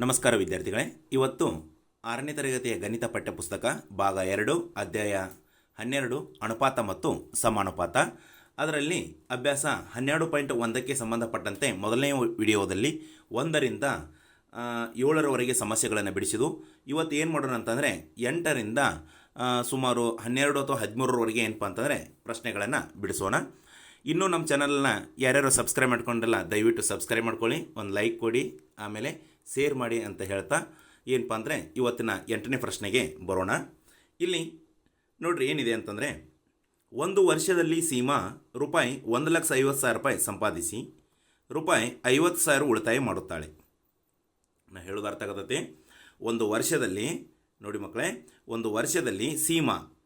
ನಮಸ್ಕಾರ ವಿದ್ಯಾರ್ಥಿಗಳೇ. ಇವತ್ತು ಆರನೇ ತರಗತಿಯ ಗಣಿತ ಪಠ್ಯಪುಸ್ತಕ, ಭಾಗ ಎರಡು, ಅಧ್ಯಾಯ ಹನ್ನೆರಡು, ಅನುಪಾತ ಮತ್ತು ಸಮಾನುಪಾತ. ಅದರಲ್ಲಿ ಅಭ್ಯಾಸ ಹನ್ನೆರಡು ಪಾಯಿಂಟ್ ಒಂದಕ್ಕೆ ಸಂಬಂಧಪಟ್ಟಂತೆ ಮೊದಲನೇ ವಿಡಿಯೋದಲ್ಲಿ ಒಂದರಿಂದ ಏಳರವರೆಗೆ ಸಮಸ್ಯೆಗಳನ್ನು ಬಿಡಿಸಿದು ಇವತ್ತು ಏನು ಮಾಡೋಣ ಅಂತಂದರೆ, ಎಂಟರಿಂದ ಸುಮಾರು ಹನ್ನೆರಡು ಅಥವಾ ಹದಿಮೂರರವರೆಗೆ ಏನಪ್ಪ ಅಂತಂದರೆ ಪ್ರಶ್ನೆಗಳನ್ನು ಬಿಡಿಸೋಣ. ಇನ್ನೂ ನಮ್ಮ ಚಾನಲ್ನ ಯಾರ್ಯಾರು ಸಬ್ಸ್ಕ್ರೈಬ್ ಮಾಡ್ಕೊಂಡಿಲ್ಲ, ದಯವಿಟ್ಟು ಸಬ್ಸ್ಕ್ರೈಬ್ ಮಾಡ್ಕೊಳ್ಳಿ, ಒಂದು ಲೈಕ್ ಕೊಡಿ, ಆಮೇಲೆ ಶೇರ್ ಮಾಡಿ ಅಂತ ಹೇಳ್ತಾ ಏನಪ್ಪ ಅಂದರೆ ಇವತ್ತಿನ ಎಂಟನೇ ಪ್ರಶ್ನೆಗೆ ಬರೋಣ. ಇಲ್ಲಿ ನೋಡ್ರಿ ಏನಿದೆ ಅಂತಂದರೆ ಒಂದು ವರ್ಷದಲ್ಲಿ ಸೀಮಾ ರೂಪಾಯಿ ಒಂದು ಲಕ್ಷ ಐವತ್ತು ಸಾವಿರ ರೂಪಾಯಿ ಸಂಪಾದಿಸಿ ರೂಪಾಯಿ ಐವತ್ತು ಸಾವಿರ ಉಳಿತಾಯ ಮಾಡುತ್ತಾಳೆ. ನಾ ಹೇಳೋದು ಅರ್ಥ ಆಗತೈತಿ. ಒಂದು ವರ್ಷದಲ್ಲಿ ನೋಡಿ ಮಕ್ಕಳೇ, ಒಂದು ವರ್ಷದಲ್ಲಿ ಸೀಮಾ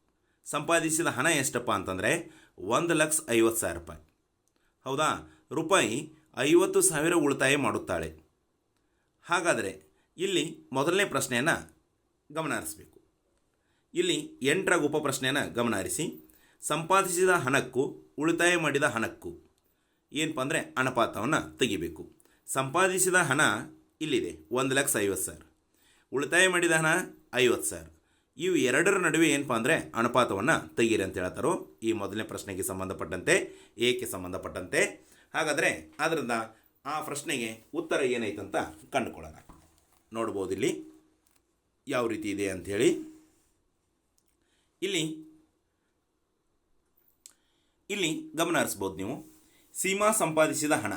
ಸಂಪಾದಿಸಿದ ಹಣ ಎಷ್ಟಪ್ಪ ಅಂತಂದರೆ ಒಂದು ಲಕ್ಷ ಐವತ್ತು ಸಾವಿರ ರೂಪಾಯಿ. ಹೌದಾ? ರೂಪಾಯಿ ಐವತ್ತು ಸಾವಿರ ಉಳಿತಾಯ ಮಾಡುತ್ತಾಳೆ. ಹಾಗಾದರೆ ಇಲ್ಲಿ ಮೊದಲನೇ ಪ್ರಶ್ನೆಯನ್ನು ಗಮನ ಹರಿಸಬೇಕು ಇಲ್ಲಿ ಎಂಟರ ಉಪಪ್ರಶ್ನೆಯನ್ನು ಗಮನ ಹರಿಸಿ ಸಂಪಾದಿಸಿದ ಹಣಕ್ಕೂ ಉಳಿತಾಯ ಮಾಡಿದ ಹಣಕ್ಕೂ ಏನಪ್ಪ ಅಂದರೆ ಅನುಪಾತವನ್ನು ತೆಗಿಬೇಕು. ಸಂಪಾದಿಸಿದ ಹಣ ಇಲ್ಲಿದೆ, ಒಂದು ಲಕ್ಷ ಐವತ್ತು ಸಾವಿರ. ಉಳಿತಾಯ ಮಾಡಿದ ಹಣ ಐವತ್ತು ಸಾವಿರ. ಇವು ಎರಡರ ನಡುವೆ ಏನಪ್ಪ ಅಂದರೆ ಅನುಪಾತವನ್ನು ತೆಗೀರಿ ಅಂತ ಹೇಳ್ತಾರೋ ಈ ಮೊದಲನೇ ಪ್ರಶ್ನೆಗೆ ಸಂಬಂಧಪಟ್ಟಂತೆ, ಏಕೆ ಸಂಬಂಧಪಟ್ಟಂತೆ. ಹಾಗಾದರೆ ಅದರಿಂದ ಆ ಪ್ರಶ್ನೆಗೆ ಉತ್ತರ ಏನೈತಂತ ಕಂಡುಕೊಳ್ಳೋಣ. ನೋಡ್ಬೋದು ಇಲ್ಲಿ ಯಾವ ರೀತಿ ಇದೆ ಅಂಥೇಳಿ. ಇಲ್ಲಿ ಇಲ್ಲಿ ಗಮನ ಹರಿಸ್ಬೋದು ನೀವು. ಸೀಮಾ ಸಂಪಾದಿಸಿದ ಹಣ.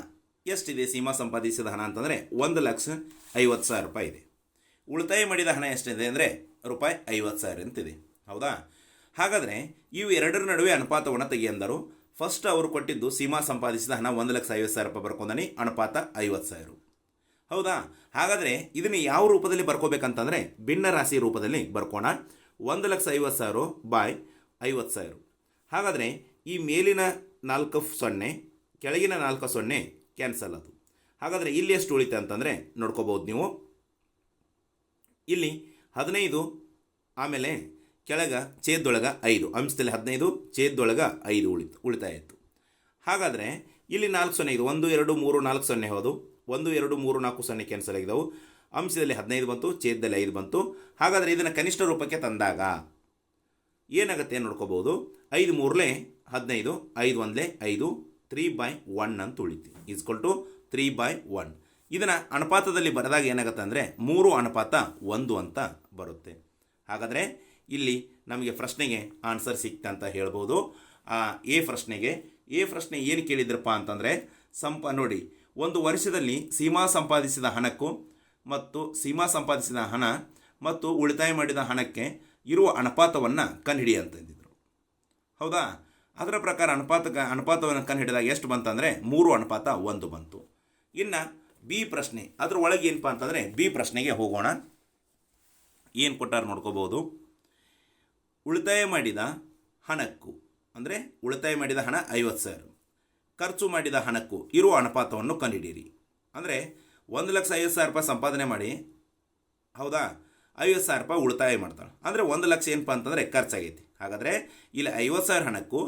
ಎಷ್ಟಿದೆ ಸೀಮಾ ಸಂಪಾದಿಸಿದ ಹಣ ಅಂತಂದರೆ ಒಂದು ಲಕ್ಷ ಐವತ್ತು ಸಾವಿರ ರೂಪಾಯಿ ಇದೆ. ಉಳಿತಾಯ ಮಾಡಿದ ಹಣ ಎಷ್ಟಿದೆ ಅಂದರೆ ರೂಪಾಯಿ ಐವತ್ತು ಸಾವಿರ ಅಂತಿದೆ. ಹೌದಾ? ಹಾಗಾದರೆ ಇವು ಎರಡರ ನಡುವೆ ಅನುಪಾತವನ್ನು ತೆಗಿಯಂದರು. ಫಸ್ಟ್ ಅವರು ಕೊಟ್ಟಿದ್ದು ಸೀಮಾ ಸಂಪಾದಿಸಿದ ಹಣ ಒಂದು ಲಕ್ಷ ಐವತ್ತು ಸಾವಿರ ರೂಪಾಯಿ ಬರ್ಕೊಂಡಿ ಅನುಪಾತ ಐವತ್ತು ಸಾವಿರ. ಹೌದಾ? ಹಾಗಾದರೆ ಇದನ್ನು ಯಾವ ರೂಪದಲ್ಲಿ ಬರ್ಕೋಬೇಕಂತಂದರೆ ಭಿನ್ನ ರಾಶಿ ರೂಪದಲ್ಲಿ ಬರ್ಕೋಣ. ಒಂದು ಲಕ್ಷ ಐವತ್ತು ಸಾವಿರ ಬಾಯ್ ಐವತ್ತು ಸಾವಿರ. ಹಾಗಾದರೆ ಈ ಮೇಲಿನ ನಾಲ್ಕು ಸೊನ್ನೆ, ಕೆಳಗಿನ ನಾಲ್ಕು ಸೊನ್ನೆ ಕ್ಯಾನ್ಸಲ್ ಅದು. ಹಾಗಾದರೆ ಇಲ್ಲಿ ಎಷ್ಟು ಉಳಿತೆ ಅಂತಂದರೆ ನೋಡ್ಕೋಬೋದು ನೀವು. ಇಲ್ಲಿ ಹದಿನೈದು, ಆಮೇಲೆ ಕೆಳಗ ಛೇದೊಳಗ ಐದು, ಅಂಶದಲ್ಲಿ ಹದಿನೈದು ಛೇದೊಳಗ ಐದು ಉಳಿತು, ಉಳಿತಾಯ ಇತ್ತು ಹಾಗಾದರೆ ಇಲ್ಲಿ ನಾಲ್ಕು ಸೊನ್ನೆ ಇದು, ಒಂದು, ಎರಡು, ಮೂರು, ನಾಲ್ಕು ಸೊನ್ನೆ ಹೋದು. ಒಂದು, ಎರಡು, ಮೂರು, ನಾಲ್ಕು ಸೊನ್ನೆ ಕ್ಯಾನ್ಸಲ್ ಆಗಿದ್ದವು. ಅಂಶದಲ್ಲಿ ಹದಿನೈದು ಬಂತು, ಛೇದದಲ್ಲಿ ಐದು ಬಂತು. ಹಾಗಾದರೆ ಇದನ್ನು ಕನಿಷ್ಠ ರೂಪಕ್ಕೆ ತಂದಾಗ ಏನಾಗುತ್ತೆ ನೋಡ್ಕೋಬೋದು. ಐದು ಮೂರಲೇ ಹದಿನೈದು, ಐದು ಒಂದಲೇ ಐದು ತ್ರೀ ಬೈ ಒನ್ ಅಂತ ಉಳಿತು. Is equal to three by one ಇದನ್ನು ಅನುಪಾತದಲ್ಲಿ ಬರೆದಾಗ ಏನಾಗುತ್ತೆ ಅಂದರೆ ಮೂರು ಅನುಪಾತ ಒಂದು ಅಂತ ಬರುತ್ತೆ. ಹಾಗಾದರೆ ಇಲ್ಲಿ ನಮಗೆ ಪ್ರಶ್ನೆಗೆ ಆನ್ಸರ್ ಸಿಕ್ತ ಅಂತ ಹೇಳ್ಬೋದು. ಆ, ಎ ಪ್ರಶ್ನೆಗೆ ಎ ಪ್ರಶ್ನೆ ಏನು ಕೇಳಿದ್ರಪ್ಪ ಅಂತಂದರೆ ಸಂಪ ನೋಡಿ ಒಂದು ವರ್ಷದಲ್ಲಿ ಸೀಮಾ ಸಂಪಾದಿಸಿದ ಹಣಕ್ಕೂ ಮತ್ತು ಸೀಮಾ ಸಂಪಾದಿಸಿದ ಹಣ ಮತ್ತು ಉಳಿತಾಯ ಮಾಡಿದ ಹಣಕ್ಕೆ ಇರುವ ಅನುಪಾತವನ್ನು ಕಂಡುಹಿಡಿ ಅಂತಂದಿದ್ರು ಹೌದಾ? ಅದರ ಪ್ರಕಾರ ಅನುಪಾತ ಅನುಪಾತವನ್ನು ಕಂಡುಹಿಡಿದಾಗ ಎಷ್ಟು ಬಂತಂದರೆ ಮೂರು ಅನುಪಾತ ಒಂದು ಬಂತು. ಇನ್ನು ಬಿ ಪ್ರಶ್ನೆ ಅದ್ರ ಒಳಗೆ ಏನಪ್ಪ ಅಂತಂದರೆ ಬಿ ಪ್ರಶ್ನೆಗೆ ಹೋಗೋಣ. ಏನು ಕೊಟ್ಟಾರ ನೋಡ್ಕೋಬೋದು. ಉಳಿತಾಯ ಮಾಡಿದ ಹಣಕ್ಕೂ. ಅಂದರೆ ಉಳಿತಾಯ ಮಾಡಿದ ಹಣ ಐವತ್ತು ಸಾವಿರ. ಖರ್ಚು ಮಾಡಿದ ಹಣಕ್ಕೂ ಇರುವ ಅನುಪಾತವನ್ನು ಕಂಡುಹಿಡಿಯಿರಿ. ಅಂದರೆ ಒಂದು ಲಕ್ಷ ಐವತ್ತು ಸಾವಿರ ರೂಪಾಯಿ ಸಂಪಾದನೆ ಮಾಡಿ, ಹೌದಾ? ಐವತ್ತು ಸಾವಿರ ರೂಪಾಯಿ ಉಳಿತಾಯ ಮಾಡ್ತಾಳೆ. ಅಂದರೆ ಒಂದು ಲಕ್ಷ ಏನಪ್ಪ ಅಂತಂದರೆ ಖರ್ಚಾಗೈತಿ. ಹಾಗಾದರೆ ಇಲ್ಲಿ ಐವತ್ತು ಸಾವಿರ ಹಣಕ್ಕೂ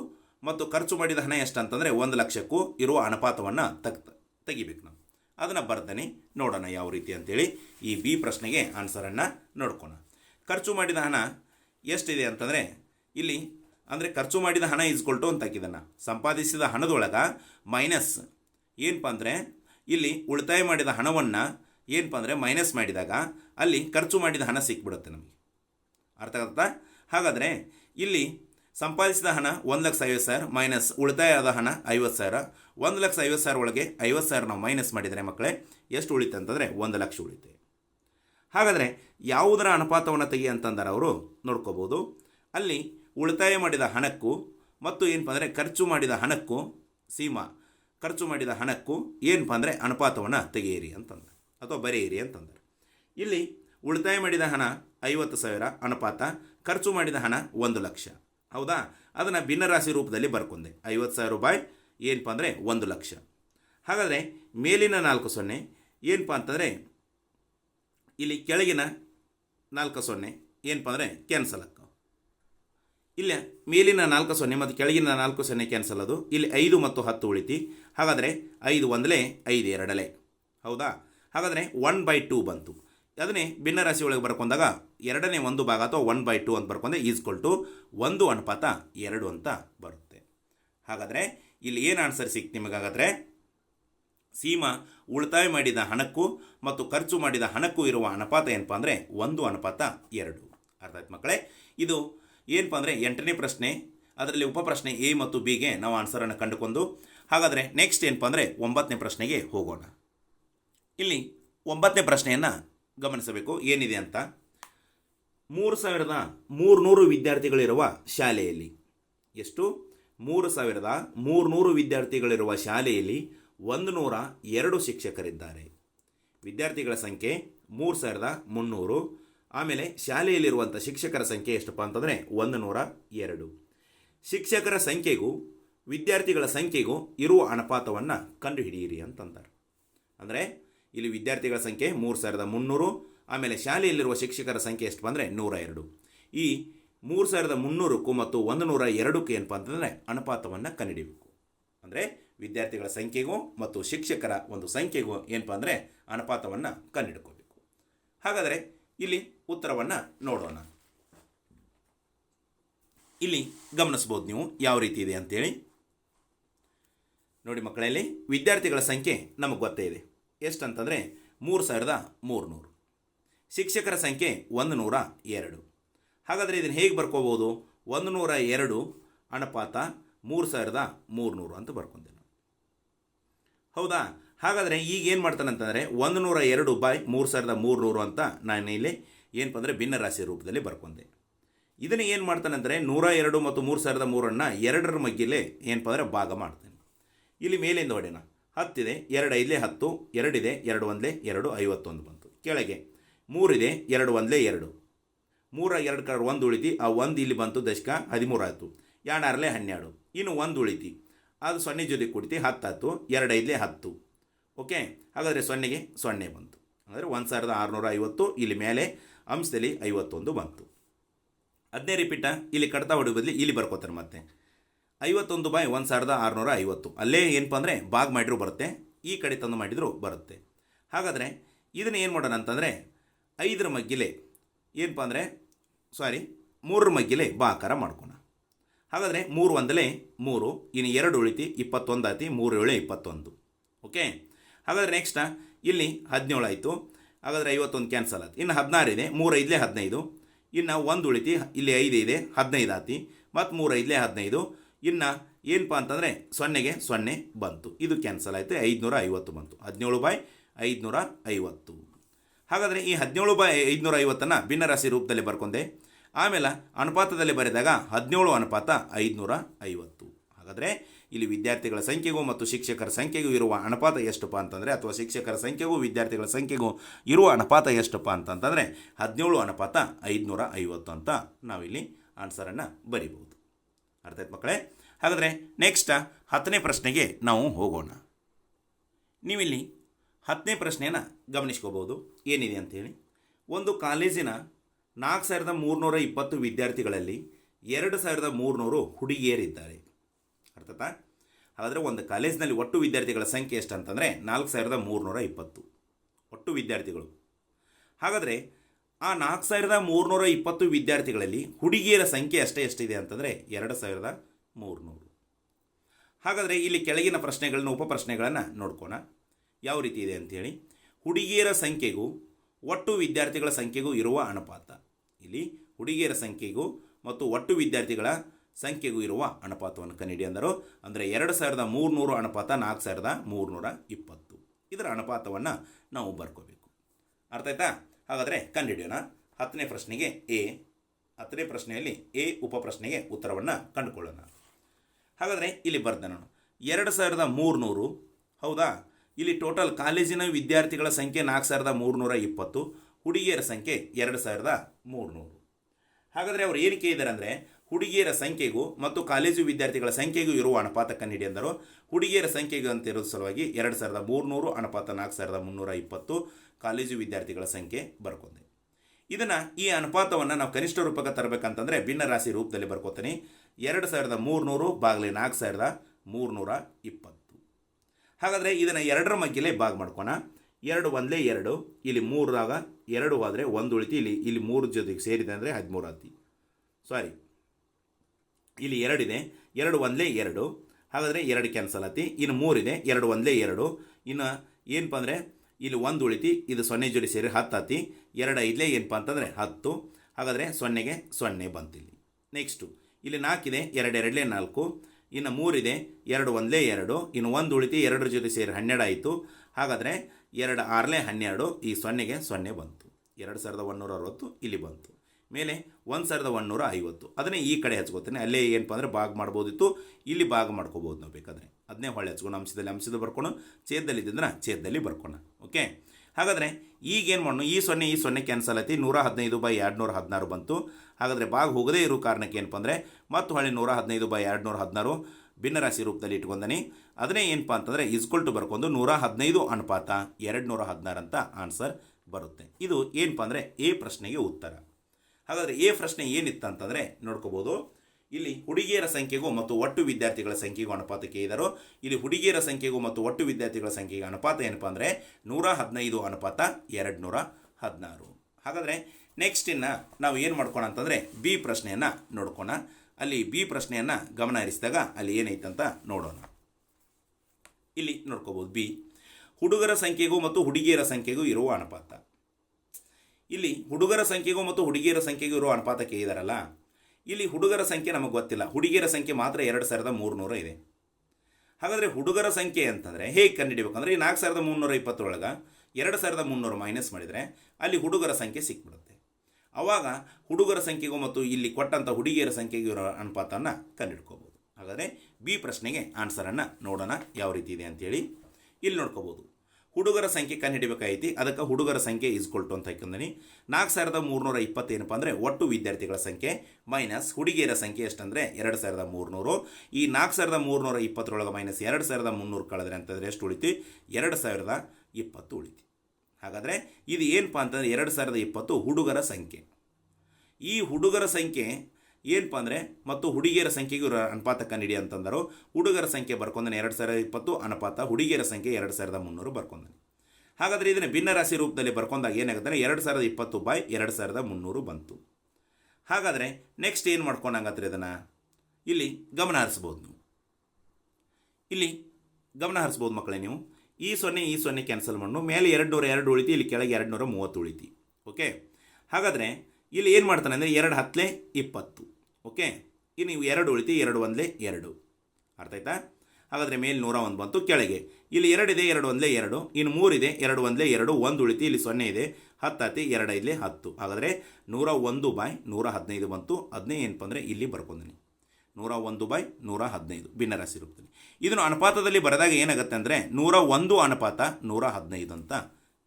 ಮತ್ತು ಖರ್ಚು ಮಾಡಿದ ಹಣ ಎಷ್ಟು ಅಂತಂದರೆ ಒಂದು ಲಕ್ಷಕ್ಕೂ ಇರುವ ಅನುಪಾತವನ್ನು ತಗ್, ತೆಗಿಬೇಕು ನಾವು. ಅದನ್ನು ಬರ್ತಾನೆ ನೋಡೋಣ ಯಾವ ರೀತಿ ಅಂತೇಳಿ ಈ ಬಿ ಪ್ರಶ್ನೆಗೆ ಆನ್ಸರನ್ನು ನೋಡ್ಕೋಣ ಖರ್ಚು ಮಾಡಿದ ಹಣ ಎಷ್ಟಿದೆ ಅಂತಂದರೆ, ಇಲ್ಲಿ ಅಂದರೆ ಖರ್ಚು ಮಾಡಿದ ಹಣ ಇಸ್ಕೊಳ್ಟು ಅಂತ ಹಾಕಿದನ್ನು. ಸಂಪಾದಿಸಿದ ಹಣದೊಳಗೆ ಮೈನಸ್ ಏನಪ್ಪ ಅಂದರೆ, ಇಲ್ಲಿ ಉಳಿತಾಯ ಮಾಡಿದ ಹಣವನ್ನು ಏನಪ್ಪ ಅಂದರೆ ಮೈನಸ್ ಮಾಡಿದಾಗ ಅಲ್ಲಿ ಖರ್ಚು ಮಾಡಿದ ಹಣ ಸಿಕ್ಬಿಡುತ್ತೆ ನಮಗೆ. ಅರ್ಥ ಆಗುತ್ತಾ? ಹಾಗಾದರೆ ಇಲ್ಲಿ ಸಂಪಾದಿಸಿದ ಹಣ ಒಂದು ಲಕ್ಷ ಐವತ್ತು ಸಾವಿರ ಮೈನಸ್ ಉಳಿತಾಯ ಆದ ಹಣ ಐವತ್ತು ಸಾವಿರ. ಒಂದು ಲಕ್ಷ ಐವತ್ತು ಸಾವಿರ ಒಳಗೆ ಐವತ್ತು ಸಾವಿರ ನಾವು ಮೈನಸ್ ಮಾಡಿದರೆ ಮಕ್ಕಳೇ, ಎಷ್ಟು ಉಳಿತೆ ಅಂತಂದರೆ ಒಂದು ಲಕ್ಷ ಉಳಿತೆ. ಹಾಗಾದರೆ ಯಾವುದರ ಅನುಪಾತವನ್ನು ತೆಗಿ ಅಂತಂದರೆ ಅವರು? ನೋಡ್ಕೋಬೋದು. ಅಲ್ಲಿ ಉಳಿತಾಯ ಮಾಡಿದ ಹಣಕ್ಕೂ ಮತ್ತು ಏನಪ್ಪ ಅಂದರೆ ಖರ್ಚು ಮಾಡಿದ ಹಣಕ್ಕೂ ಸೀಮಾ, ಖರ್ಚು ಮಾಡಿದ ಹಣಕ್ಕೂ ಏನಪ್ಪ ಅಂದರೆ ಅನುಪಾತವನ್ನು ತೆಗೆಯಿರಿ ಅಂತಂದ್ರೆ ಅಥವಾ ಬರೆಯಿರಿ ಅಂತಂದರು. ಇಲ್ಲಿ ಉಳಿತಾಯ ಮಾಡಿದ ಹಣ ಐವತ್ತು ಸಾವಿರ ಅನುಪಾತ, ಖರ್ಚು ಮಾಡಿದ ಹಣ ಒಂದು ಲಕ್ಷ. ಹೌದಾ? ಅದನ್ನು ಭಿನ್ನರಾಶಿ ರೂಪದಲ್ಲಿ ಬರ್ಕೊಂಡೆ. ಐವತ್ತು ಸಾವಿರ ರೂಪಾಯಿ ಏನಪ್ಪ ಅಂದರೆ ಒಂದು ಲಕ್ಷ. ಹಾಗಾದರೆ ಮೇಲಿನ ನಾಲ್ಕು ಸೊನ್ನೆ ಏನಪ್ಪ ಅಂತಂದರೆ ಇಲ್ಲಿ ಕೆಳಗಿನ ನಾಲ್ಕು ಸೊನ್ನೆ, ಏನಪ್ಪ ಅಂದರೆ ಕ್ಯಾನ್ಸಲ್ ಆಗ್ತಾವೆ ಇಲ್ಲಿ ಮೇಲಿನ ನಾಲ್ಕು ಸೊನ್ನೆ ಮತ್ತು ಕೆಳಗಿನ ನಾಲ್ಕು ಸೊನ್ನೆ ಕ್ಯಾನ್ಸಲ್ ಅದು. ಇಲ್ಲಿ ಐದು ಮತ್ತು ಹತ್ತು ಉಳಿತಿ. ಹಾಗಾದರೆ ಐದು ಒಂದಲೇ, ಐದು ಎರಡಲೇ. ಹೌದಾ? ಹಾಗಾದರೆ ಒನ್ ಬೈ ಟೂ ಬಂತು. ಅದನ್ನೇ ಭಿನ್ನ ರಾಶಿ ಒಳಗೆ ಬರ್ಕೊಂಡಾಗ ಎರಡನೇ ಒಂದು ಭಾಗ ಅಥವಾ ಒನ್ ಬೈ ಟೂ ಅಂತ ಬರ್ಕೊಂಡೆ ಈಸ್ಕೊಲ್ ಟು ಒಂದು ಅನುಪಾತ ಎರಡು ಅಂತ ಬರುತ್ತೆ. ಹಾಗಾದರೆ ಇಲ್ಲಿ ಏನು ಆನ್ಸರ್ ಸಿಕ್ತು ನಿಮಗಾಗಾದರೆ? ಸೀಮಾ ಉಳಿತಾಯ ಮಾಡಿದ ಹಣಕ್ಕೂ ಮತ್ತು ಖರ್ಚು ಮಾಡಿದ ಹಣಕ್ಕೂ ಇರುವ ಅನುಪಾತ ಏನಪ್ಪ ಅಂದರೆ ಒಂದು ಅನುಪಾತ ಎರಡು. ಅರ್ಥ ಆಯ್ತು ಮಕ್ಕಳೇ? ಇದು ಏನಪ್ಪ ಅಂದರೆ ಎಂಟನೇ ಪ್ರಶ್ನೆ, ಅದರಲ್ಲಿ ಉಪಪ್ರಶ್ನೆ ಎ ಮತ್ತು ಬಿಗೆ ನಾವು ಆನ್ಸರನ್ನು ಕಂಡುಕೊಂಡು, ಹಾಗಾದರೆ ನೆಕ್ಸ್ಟ್ ಏನಪ್ಪ ಅಂದರೆ ಒಂಬತ್ತನೇ ಪ್ರಶ್ನೆಗೆ ಹೋಗೋಣ. ಇಲ್ಲಿ ಒಂಬತ್ತನೇ ಪ್ರಶ್ನೆಯನ್ನು ಗಮನಿಸಬೇಕು. ಏನಿದೆ ಅಂತ? ಮೂರು ಸಾವಿರದ ಮೂರುನೂರು ವಿದ್ಯಾರ್ಥಿಗಳಿರುವ ಶಾಲೆಯಲ್ಲಿ. ಎಷ್ಟು? ಮೂರು ಸಾವಿರದ ಮೂರುನೂರು ವಿದ್ಯಾರ್ಥಿಗಳಿರುವ ಶಾಲೆಯಲ್ಲಿ ಒಂದು ನೂರ ಎರಡು ಶಿಕ್ಷಕರಿದ್ದಾರೆ. ವಿದ್ಯಾರ್ಥಿಗಳ ಸಂಖ್ಯೆ ಮೂರು ಸಾವಿರದ ಮುನ್ನೂರು. ಆಮೇಲೆ ಶಾಲೆಯಲ್ಲಿರುವಂಥ ಶಿಕ್ಷಕರ ಸಂಖ್ಯೆ ಎಷ್ಟಪ್ಪ ಅಂತಂದರೆ ಒಂದು ನೂರ ಎರಡು. ಶಿಕ್ಷಕರ ಸಂಖ್ಯೆಗೂ ವಿದ್ಯಾರ್ಥಿಗಳ ಸಂಖ್ಯೆಗೂ ಇರುವ ಅನುಪಾತವನ್ನು ಕಂಡುಹಿಡಿಯಿರಿ ಅಂತಂತಾರೆ. ಅಂದರೆ ಇಲ್ಲಿ ವಿದ್ಯಾರ್ಥಿಗಳ ಸಂಖ್ಯೆ ಮೂರು ಸಾವಿರದ ಮುನ್ನೂರು, ಆಮೇಲೆ ಶಾಲೆಯಲ್ಲಿರುವ ಶಿಕ್ಷಕರ ಸಂಖ್ಯೆ ಎಷ್ಟು ಬಂದರೆ ನೂರ ಎರಡು. ಈ ಮೂರು ಸಾವಿರದ ಮುನ್ನೂರಕ್ಕೂ ಮತ್ತು ಒಂದು ನೂರ ಎರಡಕ್ಕೂ ಏನಪ್ಪ ಅಂತಂದರೆ ಅನುಪಾತವನ್ನು ಕಂಡುಹಿಡಿಯಬೇಕು ಅಂದರೆ ವಿದ್ಯಾರ್ಥಿಗಳ ಸಂಖ್ಯೆಗೂ ಮತ್ತು ಶಿಕ್ಷಕರ ಒಂದು ಸಂಖ್ಯೆಗೂ ಏನಪ್ಪ ಅಂದರೆ ಅನುಪಾತವನ್ನು ಕಂಡುಹಿಡ್ಕೋಬೇಕು. ಹಾಗಾದರೆ ಇಲ್ಲಿ ಉತ್ತರವನ್ನು ನೋಡೋಣ. ಇಲ್ಲಿ ಗಮನಿಸ್ಬೋದು ನೀವು ಯಾವ ರೀತಿ ಇದೆ ಅಂತೇಳಿ. ನೋಡಿ ಮಕ್ಕಳಲ್ಲಿ, ವಿದ್ಯಾರ್ಥಿಗಳ ಸಂಖ್ಯೆ ನಮಗೆ ಗೊತ್ತೇ ಇದೆ. ಎಷ್ಟಂತಂದರೆ ಮೂರು ಸಾವಿರದ ಮೂರುನೂರು. ಶಿಕ್ಷಕರ ಸಂಖ್ಯೆ ಒಂದು ನೂರ ಎರಡು. ಹಾಗಾದರೆ ಇದನ್ನು ಹೇಗೆ ಬರ್ಕೋಬೋದು? ಒಂದು ನೂರ ಎರಡು ಅನುಪಾತ ಮೂರು ಸಾವಿರದ ಮೂರುನೂರು ಅಂತ ಬರ್ಕೊಂಡೆ ನಾನು ಹೌದಾ? ಹಾಗಾದರೆ ಈಗ ಏನು ಮಾಡ್ತಾನಂತಂದರೆ ಒಂದು ನೂರ ಎರಡು ಬೈ ಮೂರು ಸಾವಿರದ ಮೂರುನೂರು ಅಂತ ನಾನು ಇಲ್ಲಿ ಏನಪ್ಪ ಅಂದರೆ ಭಿನ್ನ ರಾಶಿ ರೂಪದಲ್ಲಿ ಬರ್ಕೊಂಡೆ. ಇದನ್ನು ಏನು ಮಾಡ್ತಾನಂದರೆ ನೂರ ಎರಡು ಮತ್ತು ಮೂರು ಸಾವಿರದ ಮೂರನ್ನು ಎರಡರ ಮಗ್ಗಿಲೆ ಏನಪ್ಪ ಅಂದರೆ ಭಾಗ ಮಾಡ್ತೇನೆ. ಇಲ್ಲಿ ಮೇಲಿಂದ ಹೊಡೆಯೋಣ. ಹತ್ತಿದೆ, ಎರಡು ಐದಲೇ ಹತ್ತು, ಎರಡಿದೆ, ಎರಡು ಒಂದಲೇ ಎರಡು, ಐವತ್ತೊಂದು ಬಂತು. ಕೆಳಗೆ, ಮೂರಿದೆ, ಎರಡು ಒಂದಲೇ ಎರಡು. ಮೂರ, ಎರಡು ಕಡೆ ಒಂದು ಉಳಿತಿ, ಆ ಒಂದು ಇಲ್ಲಿ ಬಂತು ದಶಕ ಹದಿಮೂರು ಆಯಿತು ಎರಡಾರಲೇ ಹನ್ನೆರಡು. ಇನ್ನು ಒಂದು ಉಳಿತಿ. ಅದು ಸೊನ್ನೆ ಜೊತೆ ಹತ್ತು ಹತ್ತು ಎರಡು ಐದಲೇ ಹತ್ತು. ಓಕೆ ಹಾಗಾದರೆ ಸೊನ್ನೆಗೆ ಸೊನ್ನೆ ಬಂತು. ಅಂದರೆ ಒಂದು ಸಾವಿರದ ಆರುನೂರ ಐವತ್ತು, ಇಲ್ಲಿ ಮೇಲೆ ಅಂಶದಲ್ಲಿ ಐವತ್ತೊಂದು ಬಂತು. ಅದನ್ನೇ ರಿಪೀಟ ಇಲ್ಲಿ ಕಡ್ತಾ ಹೊಡಿ ಬದಲಿ ಇಲ್ಲಿ ಬರ್ಕೋತಾರೆ ಮತ್ತೆ. ಐವತ್ತೊಂದು ಬೈ ಒಂದು ಸಾವಿರದ ಆರುನೂರ ಐವತ್ತು. ಅಲ್ಲೇ ಏನಪ್ಪ ಅಂದರೆ ಬಾಗ್ ಮಾಡಿದ್ರು ಬರುತ್ತೆ, ಈ ಕಡೆ ತಂದು ಮಾಡಿದರೂ ಬರುತ್ತೆ. ಹಾಗಾದರೆ ಇದನ್ನು ಏನು ಮಾಡೋಣ ಅಂತಂದರೆ ಐದರ ಮಗ್ಗಿಲೆ ಏನಪ್ಪ ಅಂದರೆ ಸಾರಿ ಮೂರರ ಮಗ್ಗಿಲೆ ಬಾಕಾರ ಮಾಡ್ಕೋಣ. ಹಾಗಾದರೆ ಮೂರು ಒಂದಲೇ ಮೂರು, ಇನ್ನು ಎರಡು ಉಳಿತಿ ಇಪ್ಪತ್ತೊಂದು ಆಯ್ತು, ಮೂರು ಏಳು ಇಪ್ಪತ್ತೊಂದು. ಓಕೆ ಹಾಗಾದರೆ ನೆಕ್ಸ್ಟ ಇಲ್ಲಿ ಹದಿನೇಳು ಆಯಿತು. ಹಾಗಾದರೆ ಐವತ್ತೊಂದು ಕ್ಯಾನ್ಸಲ್ ಆಯ್ತು. ಇನ್ನು ಹದಿನಾರು ಇದೆ, ಮೂರು ಐದಲೇ ಹದಿನೈದು. ಇನ್ನು ಒಂದು ಉಳಿತಿ, ಇಲ್ಲಿ ಐದು ಇದೆ, ಹದಿನೈದು ಆತಿ ಮತ್ತು ಮೂರು ಐದಲೇ ಹದಿನೈದು. ಇನ್ನು ಏನಪ್ಪ ಅಂತಂದರೆ ಸೊನ್ನೆಗೆ ಸೊನ್ನೆ ಬಂತು. ಇದು ಕ್ಯಾನ್ಸಲ್ ಆಯಿತು, ಐದುನೂರ ಐವತ್ತು ಬಂತು. ಹದಿನೇಳು ಬೈ ಐದುನೂರ ಐವತ್ತು. ಹಾಗಾದರೆ ಈ ಹದಿನೇಳು ಬೈ ಐದುನೂರ ಐವತ್ತನ್ನು ಭಿನ್ನರಾಶಿ ರೂಪದಲ್ಲಿ ಬರ್ಕೊಂಡೆ. ಆಮೇಲೆ ಅನುಪಾತದಲ್ಲಿ ಬರೆದಾಗ ಹದಿನೇಳು ಅನುಪಾತ ಐದುನೂರ ಐವತ್ತು. ಹಾಗಾದರೆ ಇಲ್ಲಿ ವಿದ್ಯಾರ್ಥಿಗಳ ಸಂಖ್ಯೆಗೂ ಮತ್ತು ಶಿಕ್ಷಕರ ಸಂಖ್ಯೆಗೂ ಇರುವ ಅನುಪಾತ ಎಷ್ಟಪ್ಪ ಅಂತಂದರೆ, ಅಥವಾ ಶಿಕ್ಷಕರ ಸಂಖ್ಯೆಗೂ ವಿದ್ಯಾರ್ಥಿಗಳ ಸಂಖ್ಯೆಗೂ ಇರುವ ಅನುಪಾತ ಎಷ್ಟಪ್ಪ ಅಂತಂತಂದರೆ ಹದಿನೇಳು ಅನುಪಾತ ಐದುನೂರ ಐವತ್ತು ಅಂತ ನಾವಿಲ್ಲಿ ಆನ್ಸರನ್ನು ಬರಿಬೋದು ಅರ್ಥ ಆಯ್ತು ಮಕ್ಕಳೇ? ಹಾಗಾದರೆ ನೆಕ್ಸ್ಟ್ ಹತ್ತನೇ ಪ್ರಶ್ನೆಗೆ ನಾವು ಹೋಗೋಣ. ನೀವಿಲ್ಲಿ ಹತ್ತನೇ ಪ್ರಶ್ನೆಯನ್ನು ಗಮನಿಸ್ಕೋಬೋದು ಏನಿದೆ ಅಂಥೇಳಿ ಒಂದು ಕಾಲೇಜಿನ ನಾಲ್ಕು ಸಾವಿರದ ಮೂರುನೂರ ಇಪ್ಪತ್ತು ವಿದ್ಯಾರ್ಥಿಗಳಲ್ಲಿ ಎರಡು ಸಾವಿರದ ಮೂರುನೂರು ಹುಡುಗಿಯರಿದ್ದಾರೆ. ಅರ್ಥತಾ? ಹಾಗಾದರೆ ಒಂದು ಕಾಲೇಜಿನಲ್ಲಿ ಒಟ್ಟು ವಿದ್ಯಾರ್ಥಿಗಳ ಸಂಖ್ಯೆ ಎಷ್ಟು ಅಂತಂದರೆ ನಾಲ್ಕು ಸಾವಿರದ ಮೂರುನೂರ ಇಪ್ಪತ್ತು. ಒಟ್ಟು ವಿದ್ಯಾರ್ಥಿಗಳು. ಹಾಗಾದರೆ ಆ ನಾಲ್ಕು ಸಾವಿರದ ಮೂರುನೂರ ಇಪ್ಪತ್ತು ವಿದ್ಯಾರ್ಥಿಗಳಲ್ಲಿ ಹುಡುಗಿಯರ ಸಂಖ್ಯೆ ಅಷ್ಟೇ ಎಷ್ಟಿದೆ ಅಂತಂದರೆ ಎರಡು ಸಾವಿರದ ಮೂರುನೂರು. ಹಾಗಾದರೆ ಇಲ್ಲಿ ಕೆಳಗಿನ ಪ್ರಶ್ನೆಗಳನ್ನು, ಉಪಪ್ರಶ್ನೆಗಳನ್ನು ನೋಡ್ಕೋಣ. ಯಾವ ರೀತಿ ಇದೆ ಅಂಥೇಳಿ ಹುಡುಗಿಯರ ಸಂಖ್ಯೆಗೂ ಒಟ್ಟು ವಿದ್ಯಾರ್ಥಿಗಳ ಸಂಖ್ಯೆಗೂ ಇರುವ ಅನುಪಾತ. ಇಲ್ಲಿ ಹುಡುಗಿಯರ ಸಂಖ್ಯೆಗೂ ಮತ್ತು ಒಟ್ಟು ವಿದ್ಯಾರ್ಥಿಗಳ ಸಂಖ್ಯೆಗೂ ಇರುವ ಅನುಪಾತವನ್ನು ಕನ್ನಡಿ ಅಂದರು. ಅಂದರೆ ಎರಡು ಸಾವಿರದ ಮೂರುನೂರು ಅನುಪಾತ, ನಾಲ್ಕು ಸಾವಿರದ ಮೂರುನೂರ ಇಪ್ಪತ್ತು. ಇದರ ಅನುಪಾತವನ್ನು ನಾವು ಬರ್ಕೋಬೇಕು. ಅರ್ಥ ಆಯ್ತಾ? ಹಾಗಾದರೆ ಕಂಡುಹಿಡಿಯೋಣ. ಹತ್ತನೇ ಪ್ರಶ್ನೆಗೆ ಎ, ಹತ್ತನೇ ಪ್ರಶ್ನೆಯಲ್ಲಿ ಎ ಉಪ ಪ್ರಶ್ನೆಗೆ ಉತ್ತರವನ್ನು ಕಂಡುಕೊಳ್ಳೋಣ. ಹಾಗಾದರೆ ಇಲ್ಲಿ ಬರ್ದೆ ನಾನು. ಎರಡು ಸಾವಿರದ ಮೂರುನೂರು, ಹೌದಾ? ಇಲ್ಲಿ ಟೋಟಲ್ ಕಾಲೇಜಿನ ವಿದ್ಯಾರ್ಥಿಗಳ ಸಂಖ್ಯೆ ನಾಲ್ಕು ಸಾವಿರದ ಮೂರುನೂರ ಇಪ್ಪತ್ತು, ಹುಡುಗಿಯರ ಸಂಖ್ಯೆ ಎರಡು ಸಾವಿರದ ಮೂರುನೂರು. ಹಾಗಾದರೆ ಅವ್ರು ಏನು ಕೇಳಿದ್ದಾರೆ ಅಂದರೆ ಹುಡುಗಿಯರ ಸಂಖ್ಯೆಗೂ ಮತ್ತು ಕಾಲೇಜು ವಿದ್ಯಾರ್ಥಿಗಳ ಸಂಖ್ಯೆಗೂ ಇರುವ ಅನುಪಾತ ನೀಡಿ ಅಂದರು ಹುಡುಗಿಯರ ಸಂಖ್ಯೆಗೂ ಅಂತ ಇರೋ ಸಲುವಾಗಿ ಎರಡು ಸಾವಿರದ ಮೂರುನೂರು, ಅನುಪಾತ ನಾಲ್ಕು ಸಾವಿರದ ಮುನ್ನೂರ ಇಪ್ಪತ್ತು, ಕಾಲೇಜು ವಿದ್ಯಾರ್ಥಿಗಳ ಸಂಖ್ಯೆ ಬರ್ಕೊಂಡೆ ಇದನ್ನು ಈ ಅನುಪಾತವನ್ನು ನಾವು ಕನಿಷ್ಠ ರೂಪಕ್ಕೆ ತರಬೇಕಂತಂದರೆ ಭಿನ್ನ ರಾಶಿ ರೂಪದಲ್ಲಿ ಬರ್ಕೋತೀನಿ. ಎರಡು ಸಾವಿರದ ಮೂರುನೂರು ಬಾಗಿಲೆ ನಾಲ್ಕು ಸಾವಿರದ ಮೂರುನೂರ ಇಪ್ಪತ್ತು. ಹಾಗಾದರೆ ಇದನ್ನು ಎರಡರ ಮಗ್ಗಿಲೇ ಭಾಗ ಮಾಡ್ಕೋಣ. ಎರಡು ಒಂದಲೇ ಎರಡು, ಇಲ್ಲಿ ಮೂರಾಗ ಎರಡು ಆದರೆ ಒಂದು ಉಳಿತಿ, ಇಲ್ಲಿ ಇಲ್ಲಿ ಮೂರು ಜೊತೆಗೆ ಸೇರಿದೆ ಅಂದರೆ ಹದಿಮೂರು ಆತಿ. ಸಾರಿ ಇಲ್ಲಿ ಎರಡಿದೆ ಎರಡು ಒಂದಲೇ ಎರಡು, ಹಾಗಾದರೆ ಎರಡು ಕ್ಯಾನ್ಸಲ್ ಆತಿ. ಇನ್ನು ಮೂರಿದೆ ಎರಡು ಒಂದಲೇ ಎರಡು. ಇನ್ನು ಏನಪ್ಪ ಅಂದರೆ, ಇಲ್ಲಿ ಒಂದು ಉಳಿತಿ, ಇದು ಸೊನ್ನೆ ಜೋಡಿ ಸೇರಿ ಹತ್ತು ಆತಿ. ಎರಡು ಐದಲೇ ಏನಪ್ಪ ಅಂತಂದರೆ ಹತ್ತು. ಹಾಗಾದರೆ ಸೊನ್ನೆಗೆ ಸೊನ್ನೆ ಬಂತು ಇಲ್ಲಿ ನೆಕ್ಸ್ಟು ಇಲ್ಲಿ ನಾಲ್ಕಿದೆ ಎರಡೆರಡಲೇ ನಾಲ್ಕು. ಇನ್ನು ಮೂರಿದೆ, ಎರಡು ಒಂದಲೇ ಎರಡು, ಇನ್ನು ಒಂದು ಉಳಿತಿ ಎರಡರ ಜೊತೆ ಸೇರಿ ಹನ್ನೆರಡು ಆಯಿತು. ಹಾಗಾದರೆ ಎರಡು ಆರಲೇ ಹನ್ನೆರಡು, ಈ ಸೊನ್ನೆಗೆ ಸೊನ್ನೆ ಬಂತು. ಎರಡು ಸಾವಿರದ ಒನ್ನೂರ ಅರವತ್ತು ಇಲ್ಲಿ ಬಂತು. ಮೇಲೆ ಒಂದು ಸಾವಿರದ ಒನ್ನೂರ ಐವತ್ತು. ಅದನ್ನೇ ಈ ಕಡೆ ಹಚ್ಕೋತೀನಿ. ಅಲ್ಲೇ ಏನಪ್ಪ ಅಂದರೆ ಭಾಗ ಮಾಡ್ಬೋದಿತ್ತು. ಇಲ್ಲಿ ಭಾಗ ಮಾಡ್ಕೋಬೋದು ನಾವು ಬೇಕಾದರೆ. ಅದನ್ನೇ ಹೊಳೆ ಹಚ್ಕೊಂಡು, ಅಂಶದಲ್ಲಿ ಅಂಶದ ಬರ್ಕೊಂಡು ಛೇದದಲ್ಲಿ ಇದ್ದಂದ್ರೆ ಛೇದದಲ್ಲಿ ಬರ್ಕೋಣ ಓಕೆ ಹಾಗಾದರೆ ಈಗ ಏನು ಮಾಡೋಣ ಈ ಸೊನ್ನೆ ಈ ಸೊನ್ನೆ ಕ್ಯಾನ್ಸಲ್ ಐತಿ ನೂರ ಹದಿನೈದು ಬೈ ಎರಡು ನೂರ ಹದಿನಾರು ಬಂತು. ಹಾಗಾದರೆ ಭಾಗ ಹೋಗದೇ ಇರೋ ಕಾರಣಕ್ಕೆ ಏನಪ್ಪ ಅಂದರೆ ಮತ್ತು ಹೊಳೆ ನೂರ ಹದಿನೈದು ಬೈ ಎರಡು ನೂರ ಹದಿನಾರು ಭಿನ್ನರಾಶಿ ರೂಪದಲ್ಲಿ ಇಟ್ಕೊಂಡನಿ. ಅದನ್ನೇ ಏನಪ್ಪ ಅಂತಂದರೆ ಇಸ್ಕೊಲ್ ಟು ಬರ್ಕೊಂಡು ನೂರ ಹದಿನೈದು ಅನುಪಾತ ಎರಡು ನೂರ ಹದಿನಾರು ಅಂತ ಆನ್ಸರ್ ಬರುತ್ತೆ. ಇದು ಏನಪ್ಪ ಅಂದರೆ, ಎ ಪ್ರಶ್ನೆಗೆ ಉತ್ತರ. ಹಾಗಾದರೆ ಎ ಪ್ರಶ್ನೆ ಏನಿತ್ತು ಅಂತಂದರೆ ನೋಡ್ಕೋಬೋದು. ಇಲ್ಲಿ ಹುಡುಗಿಯರ ಸಂಖ್ಯೆಗೂ ಮತ್ತು ಒಟ್ಟು ವಿದ್ಯಾರ್ಥಿಗಳ ಸಂಖ್ಯೆಗೂ ಅನುಪಾತಕ್ಕೆ ಇದ್ದಾರೋ ಇಲ್ಲಿ ಹುಡುಗಿಯರ ಸಂಖ್ಯೆಗೂ ಮತ್ತು ಒಟ್ಟು ವಿದ್ಯಾರ್ಥಿಗಳ ಸಂಖ್ಯೆಗೆ ಅನುಪಾತ ಏನಪ್ಪ ಅಂದರೆ ನೂರ ಹದಿನೈದು ಅನುಪಾತ ಎರಡು ನೂರ ಹದಿನಾರು. ಹಾಗಾದರೆ ನೆಕ್ಸ್ಟ್ ಇನ್ನು ನಾವು ಏನು ಮಾಡ್ಕೋಣ ಅಂತಂದರೆ ಬಿ ಪ್ರಶ್ನೆಯನ್ನು ನೋಡ್ಕೋಣ ಅಲ್ಲಿ ಬಿ ಪ್ರಶ್ನೆಯನ್ನು ಗಮನ ಹರಿಸಿದಾಗ ಅಲ್ಲಿ ಏನೈತಂತ ನೋಡೋಣ. ಇಲ್ಲಿ ನೋಡ್ಕೋಬೋದು ಬಿ ಹುಡುಗರ ಸಂಖ್ಯೆಗೂ ಮತ್ತು ಹುಡುಗಿಯರ ಸಂಖ್ಯೆಗೂ ಇರುವ ಅನುಪಾತ. ಇಲ್ಲಿ ಹುಡುಗರ ಸಂಖ್ಯೆಗೂ ಮತ್ತು ಹುಡುಗಿಯರ ಸಂಖ್ಯೆಗೂ ಇರುವ ಅನುಪಾತಕ್ಕೆ ಇದಾರಲ್ಲ. ಇಲ್ಲಿ ಹುಡುಗರ ಸಂಖ್ಯೆ ನಮಗೆ ಗೊತ್ತಿಲ್ಲ. ಹುಡುಗಿಯರ ಸಂಖ್ಯೆ ಮಾತ್ರ ಎರಡು ಸಾವಿರದ ಮೂರುನೂರ ಇದೆ. ಹಾಗಾದರೆ ಹುಡುಗರ ಸಂಖ್ಯೆ ಅಂತಂದರೆ ಹೇಗೆ ಕಂಡುಹಿಡಿಬೇಕಂದ್ರೆ ಈ ನಾಲ್ಕು ಸಾವಿರದ ಮುನ್ನೂರ ಇಪ್ಪತ್ತರೊಳಗೆ ಎರಡು ಸಾವಿರದ ಮುನ್ನೂರು ಮೈನಸ್ ಮಾಡಿದರೆ ಅಲ್ಲಿ ಹುಡುಗರ ಸಂಖ್ಯೆ ಸಿಕ್ಬಿಡುತ್ತೆ. ಆವಾಗ ಹುಡುಗರ ಸಂಖ್ಯೆಗೂ ಮತ್ತು ಇಲ್ಲಿ ಕೊಟ್ಟಂಥ ಹುಡುಗಿಯರ ಸಂಖ್ಯೆಗೂ ಇರೋ ಅನುಪಾತವನ್ನು ಕಂಡುಹಿಡ್ಕೋಬೋದು. ಹಾಗಾದರೆ ಬಿ ಪ್ರಶ್ನೆಗೆ ಆನ್ಸರನ್ನು ನೋಡೋಣ ಯಾವ ರೀತಿ ಇದೆ ಅಂತೇಳಿ ಇಲ್ಲಿ ನೋಡ್ಕೋಬೋದು. ಹುಡುಗರ ಸಂಖ್ಯೆ ಕಂಡುಹಿಡಿಬೇಕಾಗೈತಿ ಅದಕ್ಕೆ ಹುಡುಗರ ಸಂಖ್ಯೆ ಇಸ್ಕೊಳ್ತು ಅಂತ ಹಾಕೊಂಡಿ ನಾಲ್ಕು ಸಾವಿರದ ಮೂರುನೂರ ಇಪ್ಪತ್ತೇನಪ್ಪ ಅಂದರೆ ಒಟ್ಟು ವಿದ್ಯಾರ್ಥಿಗಳ ಸಂಖ್ಯೆ ಮೈನಸ್ ಹುಡುಗಿಯರ ಸಂಖ್ಯೆ ಎಷ್ಟಂದರೆ ಎರಡು ಸಾವಿರದ ಮೂರುನೂರು. ಈ ನಾಲ್ಕು ಸಾವಿರದ ಮೂರುನೂರ ಇಪ್ಪತ್ತರೊಳಗೆ ಮೈನಸ್ ಎರಡು ಸಾವಿರದ ಮುನ್ನೂರು ಕಳೆದ್ರೆ ಅಂತಂದರೆ ಎಷ್ಟು ಉಳಿತಿ? ಎರಡು ಸಾವಿರದ ಇಪ್ಪತ್ತು ಉಳಿತಿ. ಹಾಗಾದರೆ ಇದು ಏನಪ್ಪ ಅಂತಂದರೆ ಎರಡು ಸಾವಿರದ ಇಪ್ಪತ್ತು ಹುಡುಗರ ಸಂಖ್ಯೆ. ಈ ಹುಡುಗರ ಸಂಖ್ಯೆ ಏನಪ್ಪ ಅಂದರೆ, ಮತ್ತು ಹುಡುಗಿಯರ ಸಂಖ್ಯೆಗೂ ಅನುಪಾತ ಕಂಡಿಡಿ ಅಂತಂದರು. ಹುಡುಗರ ಸಂಖ್ಯೆ ಬರ್ಕೊಂಡನೆ ಎರಡು ಸಾವಿರದ ಇಪ್ಪತ್ತು, ಅನುಪಾತ ಹುಡುಗಿಯರ ಸಂಖ್ಯೆ ಎರಡು ಸಾವಿರದ ಮುನ್ನೂರು ಬರ್ಕೊಂಡನೆ ಹಾಗಾದರೆ ಇದನ್ನು ಭಿನ್ನರಾಶಿ ರೂಪದಲ್ಲಿ ಬರ್ಕೊಂಡಾಗ ಏನಾಗುತ್ತೆ ಎರಡು ಸಾವಿರದ ಇಪ್ಪತ್ತು ಬೈ ಎರಡು ಸಾವಿರದ ಮುನ್ನೂರು ಬಂತು. ಹಾಗಾದರೆ ನೆಕ್ಸ್ಟ್ ಏನು ಮಾಡ್ಕೊಂಡಂಗತ್ರಿ ಇದನ್ನು ಇಲ್ಲಿ ಗಮನ ಹರಿಸ್ಬೋದು ನೀವು. ಇಲ್ಲಿ ಗಮನ ಹರಿಸ್ಬೋದು ಮಕ್ಕಳೇ ನೀವು. ಈ ಸೊನ್ನೆ ಈ ಸೊನ್ನೆ ಕ್ಯಾನ್ಸಲ್ ಮಾಡು ಮೇಲೆ ಎರಡು ನೂರ ಎರಡು ಉಳಿತಿ, ಇಲ್ಲಿ ಕೆಳಗೆ ಎರಡು ನೂರ ಮೂವತ್ತು ಉಳಿತಿ. ಓಕೆ ಹಾಗಾದರೆ ಇಲ್ಲಿ ಏನು ಮಾಡ್ತಾನೆ ಅಂದರೆ, ಎರಡು ಹತ್ತಲೇ ಇಪ್ಪತ್ತು. ಓಕೆ? ಇನ್ನು ನೀವು ಎರಡು ಉಳಿತಿ, ಎರಡು ಒಂದಲೇ ಎರಡು. ಅರ್ಥ ಆಯ್ತಾ? ಹಾಗಾದರೆ ಮೇಲೆ ನೂರ ಒಂದು ಬಂತು ಕೆಳಗೆ. ಇಲ್ಲಿ ಎರಡಿದೆ, ಎರಡು ಒಂದಲೇ ಎರಡು. ಇನ್ನು ಮೂರಿದೆ, ಎರಡು ಒಂದಲೇ ಎರಡು. ಒಂದು ಉಳಿತಿ, ಇಲ್ಲಿ ಸೊನ್ನೆ ಇದೆ. ಹತ್ತು ಹತ್ತಿ ಎರಡು ಐದಲೇ ಹತ್ತು. ಹಾಗಾದರೆ ನೂರ ಒಂದು ಬಾಯ್ ನೂರ ಹದಿನೈದು ಬಂತು. ಅದನ್ನೇ ಏನಪ್ಪ ಅಂದರೆ ಇಲ್ಲಿ ಬರ್ಕೊಂದಿನಿ. ನೂರ ಒಂದು ಬೈ ನೂರ ಹದಿನೈದು. ಭಿನ್ನರಾಶಿ ರೂಪದಲ್ಲಿ ಇದನ್ನು ಅನುಪಾತದಲ್ಲಿ ಬರೆದಾಗ ಏನಾಗುತ್ತೆ ಅಂದರೆ ನೂರ ಒಂದು ಅನುಪಾತ ನೂರ ಹದಿನೈದು ಅಂತ